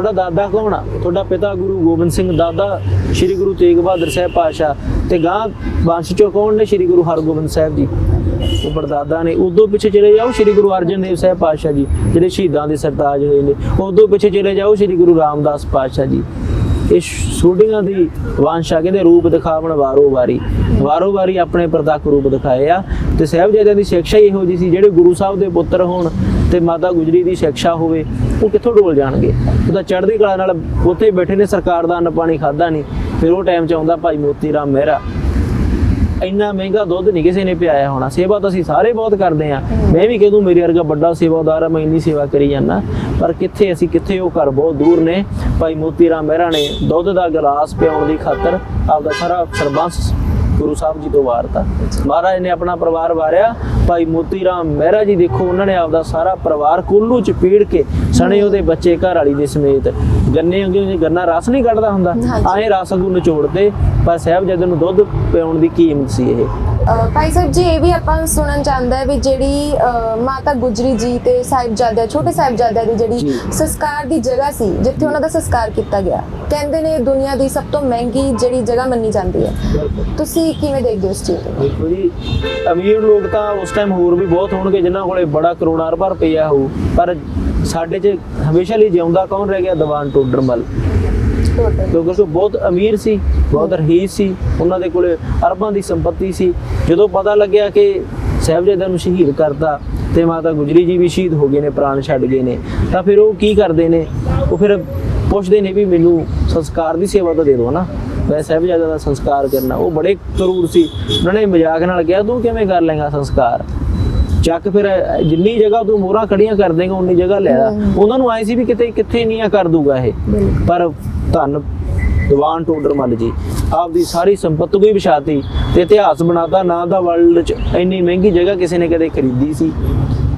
ਤੁਹਾਡਾ ਦਾਦਾ ਕੌਣ ਆ? ਤੁਹਾਡਾ ਪਿਤਾ ਗੁਰੂ ਗੋਬਿੰਦ ਸਿੰਘ, ਦਾਦਾ ਸ੍ਰੀ ਗੁਰੂ ਤੇਗ ਬਹਾਦਰ ਸਾਹਿਬ ਪਾਸ਼ਾ ਤੇ ਗਾਂ ਵੰਸ਼ ਚੋਂ ਕੌਣ ਨੇ? ਸ੍ਰੀ ਗੁਰੂ ਹਰਗੋਬਿੰਦ ਸਾਹਿਬ ਜੀ। ਉਹ ਪੜਦਾਦਾ ਨੇ। ਉਦੋਂ ਪਿੱਛੇ ਚਲੇ ਜਾਓ ਸ੍ਰੀ ਗੁਰੂ ਅਰਜਨ ਦੇਵ ਸਾਹਿਬ ਪਾਤਸ਼ਾਹ ਜੀ, ਜਿਹੜੇ ਸ਼ਹੀਦਾਂ ਦੇ ਸਰਤਾਜ ਹੋਏ ਨੇ। ਉਦੋਂ ਪਿੱਛੇ ਚਲੇ ਜਾਓ ਸ੍ਰੀ ਗੁਰੂ ਰਾਮਦਾਸ ਪਾਤਸ਼ਾਹ ਜੀ। ਇਹ ਸ਼ੂਟਿੰਗਾਂ ਦੀ ਵਾਂਸ਼ਾ ਕਹਿੰਦੇ ਰੂਪ ਦਿਖਾਵਣ ਵਾਰੋ ਵਾਰੀ। ਵਾਰੋ ਵਾਰੀ ਆਪਣੇ ਪ੍ਰਤੱਖ ਰੂਪ ਦਿਖਾਏ ਆ। ਤੇ ਸਾਹਿਬਜ਼ਾਦਿਆਂ ਦੀ ਸਿੱਖਿਆ ਹੀ ਇਹੋ ਜੀ ਸੀ, ਜਿਹੜੇ ਗੁਰੂ ਸਾਹਿਬ ਦੇ ਪੁੱਤਰ ਹੋਣ ਤੇ ਮਾਤਾ ਗੁਜਰੀ ਦੀ ਸਿੱਖਿਆ ਹੋਵੇ, ਉਹ ਕਿੱਥੋਂ ਡੋਲ ਜਾਣਗੇ? ਉਹ ਤਾਂ ਚੜ੍ਹਦੀ ਕਲਾ ਨਾਲ ਉੱਥੇ ਬੈਠੇ ਨੇ, ਸਰਕਾਰ ਦਾ ਅੰਨ ਪਾਣੀ ਖਾਦਾ ਨਹੀਂ। ਫਿਰ ਉਹ ਟਾਈਮ ਚ ਆਉਂਦਾ ਭਾਈ ਮੋਤੀ ਰਾਮ ਮਹਿਰਾ। ਇੰਨਾ ਮਹਿੰਗਾ ਦੁੱਧ ਨਹੀਂ ਕਿਸੇ ਨੇ ਪਿਆਇਆ ਹੋਣਾ। ਸੇਵਾ ਤਾਂ ਅਸੀਂ ਸਾਰੇ ਬਹੁਤ ਕਰਦੇ ਆ ਮੈਂ ਵੀ ਕਹਦੂ ਮੇਰੇ ਵਰਗਾ ਵੱਡਾ ਸੇਵਾਦਾਰ ਆ ਮੈਂ ਇੰਨੀ ਸੇਵਾ ਕਰੀ ਜਾਂਦਾ। ਪਰ ਕਿੱਥੇ ਅਸੀਂ ਕਿੱਥੇ ਉਹ ਘਰ ਬਹੁਤ ਦੂਰ ਨੇ? ਭਾਈ ਮੋਤੀ ਰਾਮ ਮਹਿਰਾ ਨੇ ਦੁੱਧ ਦਾ ਗਲਾਸ ਪਿਆਉਣ ਦੀ ਖਾਤਰ ਆਪਦਾ ਸਾਰਾ ਸਰਬੰਸ ਗੁਰੂ ਸਾਹਿਬ ਜੀ ਤੋਂ ਵਾਰਤਾ। ਮਹਾਰਾਜ ਨੇ ਆਪਣਾ ਪਰਿਵਾਰ ਵਾਰਿਆ। ਭਾਈ ਮੋਤੀ ਰਾਮ ਮਹਿਰਾ ਜੀ ਦੇਖੋ ਉਹਨਾਂ ਨੇ ਆਪਦਾ ਸਾਰਾ ਪਰਿਵਾਰ ਕੁੱਲੂ ਚ ਪੀੜ ਕੇ ਸਣੇ ਉਹਦੇ ਬੱਚੇ ਘਰ ਵਾਲੀ ਦੇ ਸਮੇਤ ਗੰਨੇ ਅੱਗੇ ਗੰਨਾ ਰਸ ਨਹੀਂ ਕੱਢਦਾ ਹੁੰਦਾ। ਆਏ ਰਸ ਨੂੰ ਨਿਚੋੜਦੇ ਪਰ ਸਾਹਿਬਜ਼ਾਦੇ ਨੂੰ ਦੁੱਧ ਪਿਆਉਣ ਦੀ ਕੀਮਤ ਸੀ ਇਹ? ਭਾਈ ਸਾਹਿਬ ਜੀ ਇਹ ਵੀ ਆਪਾਂ ਸੁਣਨ ਚਾਹੁੰਦਾ ਹੈ ਵੀ ਜਿਹੜੀ ਮਾਤਾ ਗੁਜਰੀ ਜੀ ਤੇ ਸਾਹਿਬਜ਼ਾਦੇ ਛੋਟੇ ਸਾਹਿਬਜ਼ਾਦਿਆਂ ਦੀ ਜਿਹੜੀ। ਸੰਸਕਾਰ ਦੀ ਜਗ੍ਹਾ ਸੀ ਜਿੱਥੇ ਉਹਨਾਂ ਦਾ ਸੰਸਕਾਰ ਕੀਤਾ ਗਿਆ ਕਹਿੰਦੇ ਨੇ ਦੁਨੀਆ ਦੀ ਸਭ ਤੋਂ ਮਹਿੰਗੀ ਜਿਹੜੀ ਜਗ੍ਹਾ ਮੰਨੀ ਜਾਂਦੀ ਹੈ। ਤੁਸੀਂ ਕਿਵੇਂ ਦੇਖਦੇ ਹੋ ਇਸ ਚੀਜ਼ ਨੂੰ? ਦੇਖੋ ਜੀ ਅਮੀਰ ਲੋਕ ਤਾਂ ਉਸ ਟਾਈਮ ਹੋਰ ਵੀ ਬਹੁਤ ਹੋਣਗੇ ਜਿਨ੍ਹਾਂ ਕੋਲੇ ਬੜਾ ਕਰੋੜਾਂ ਰੁਪਏ ਰੁਪਈਆ ਹੋਊ ਪਰ ਸਾਡੇ 'ਚ ਹਮੇਸ਼ਾ ਲਈ ਜਿਉਂਦਾ ਕੌਣ ਰਹਿ ਗਿਆ? ਦੀਵਾਨ ਟੋਡਰਮਲ। ਕਿਉਂਕਿ ਉਹ ਬਹੁਤ ਅਮੀਰ ਸੀ ਬਹੁਤ ਰਹੀਸ ਸੀ ਉਹਨਾਂ ਦੇ ਕੋਲੇ ਅਰਬਾਂ ਦੀ ਸੰਪਤੀ ਸੀ। ਜਦੋਂ ਪਤਾ ਲੱਗਿਆ ਕਿ ਸਾਹਿਬਜ਼ਾਦਿਆਂ ਨੂੰ ਸ਼ਹੀਦ ਕਰਤਾ ਤੇ ਮਾਤਾ ਗੁਜਰੀ ਜੀ ਵੀ ਸ਼ਹੀਦ ਹੋ ਗਏ ਨੇ ਪ੍ਰਾਣ ਛੱਡ ਗਏ ਨੇ ਤਾਂ ਫਿਰ ਉਹ ਕੀ ਕਰਦੇ ਨੇ? ਉਹ ਫਿਰ ਪੁੱਛਦੇ ਨੇ ਵੀ ਮੈਨੂੰ ਸੰਸਕਾਰ ਦੀ ਸੇਵਾ ਤਾਂ ਦੇ ਦਿਓ ਨਾ। ਮੈਂ ਸਾਹਿਬਜ਼ਾਦਿਆਂ ਦਾ ਸੰਸਕਾਰ ਕਰਨਾ। ਉਹ ਬੜੇ ਕਰੂਰ ਸੀ। ਉਹਨਾਂ ਨੇ ਮਜ਼ਾਕ ਨਾਲ ਕਿਹਾ ਤੂੰ ਕਿਵੇਂ ਕਰ ਲੇਗਾ ਸੰਸਕਾਰ? ਚੱਕ ਫਿਰ ਜਿੰਨੀ ਜਗ੍ਹਾ ਤੂੰ ਮੋਹਰਾਂ ਖੜੀਆਂ ਕਰ ਦੇਗਾ ਉਨੀ ਜਗ੍ਹਾ ਲੈ ਲੈ। ਉਹਨਾਂ ਨੂੰ ਆਏ ਸੀ ਵੀ ਕਿਤੇ ਕਿੱਥੇ ਨਹੀਂ ਕਰ ਦੂਗਾ ਇਹ। ਪਰ ਧੰਨ, ਦੀਵਾਨ ਟੋਡਰਮਲ ਜੀ। ਆਪਦੀ ਸਾਰੀ ਸੰਪਤੀ ਕੋਈ ਵਿਛਾਤੀ ਤੇ ਇਤਿਹਾਸ ਬਣਾਤਾ। ਨਾ ਦਾ ਵਰਲਡ ਚ ਇੰਨੀ ਮਹਿੰਗੀ ਜਗ੍ਹਾ ਕਿਸੇ ਨੇ ਕਦੇ ਖਰੀਦੀ ਸੀ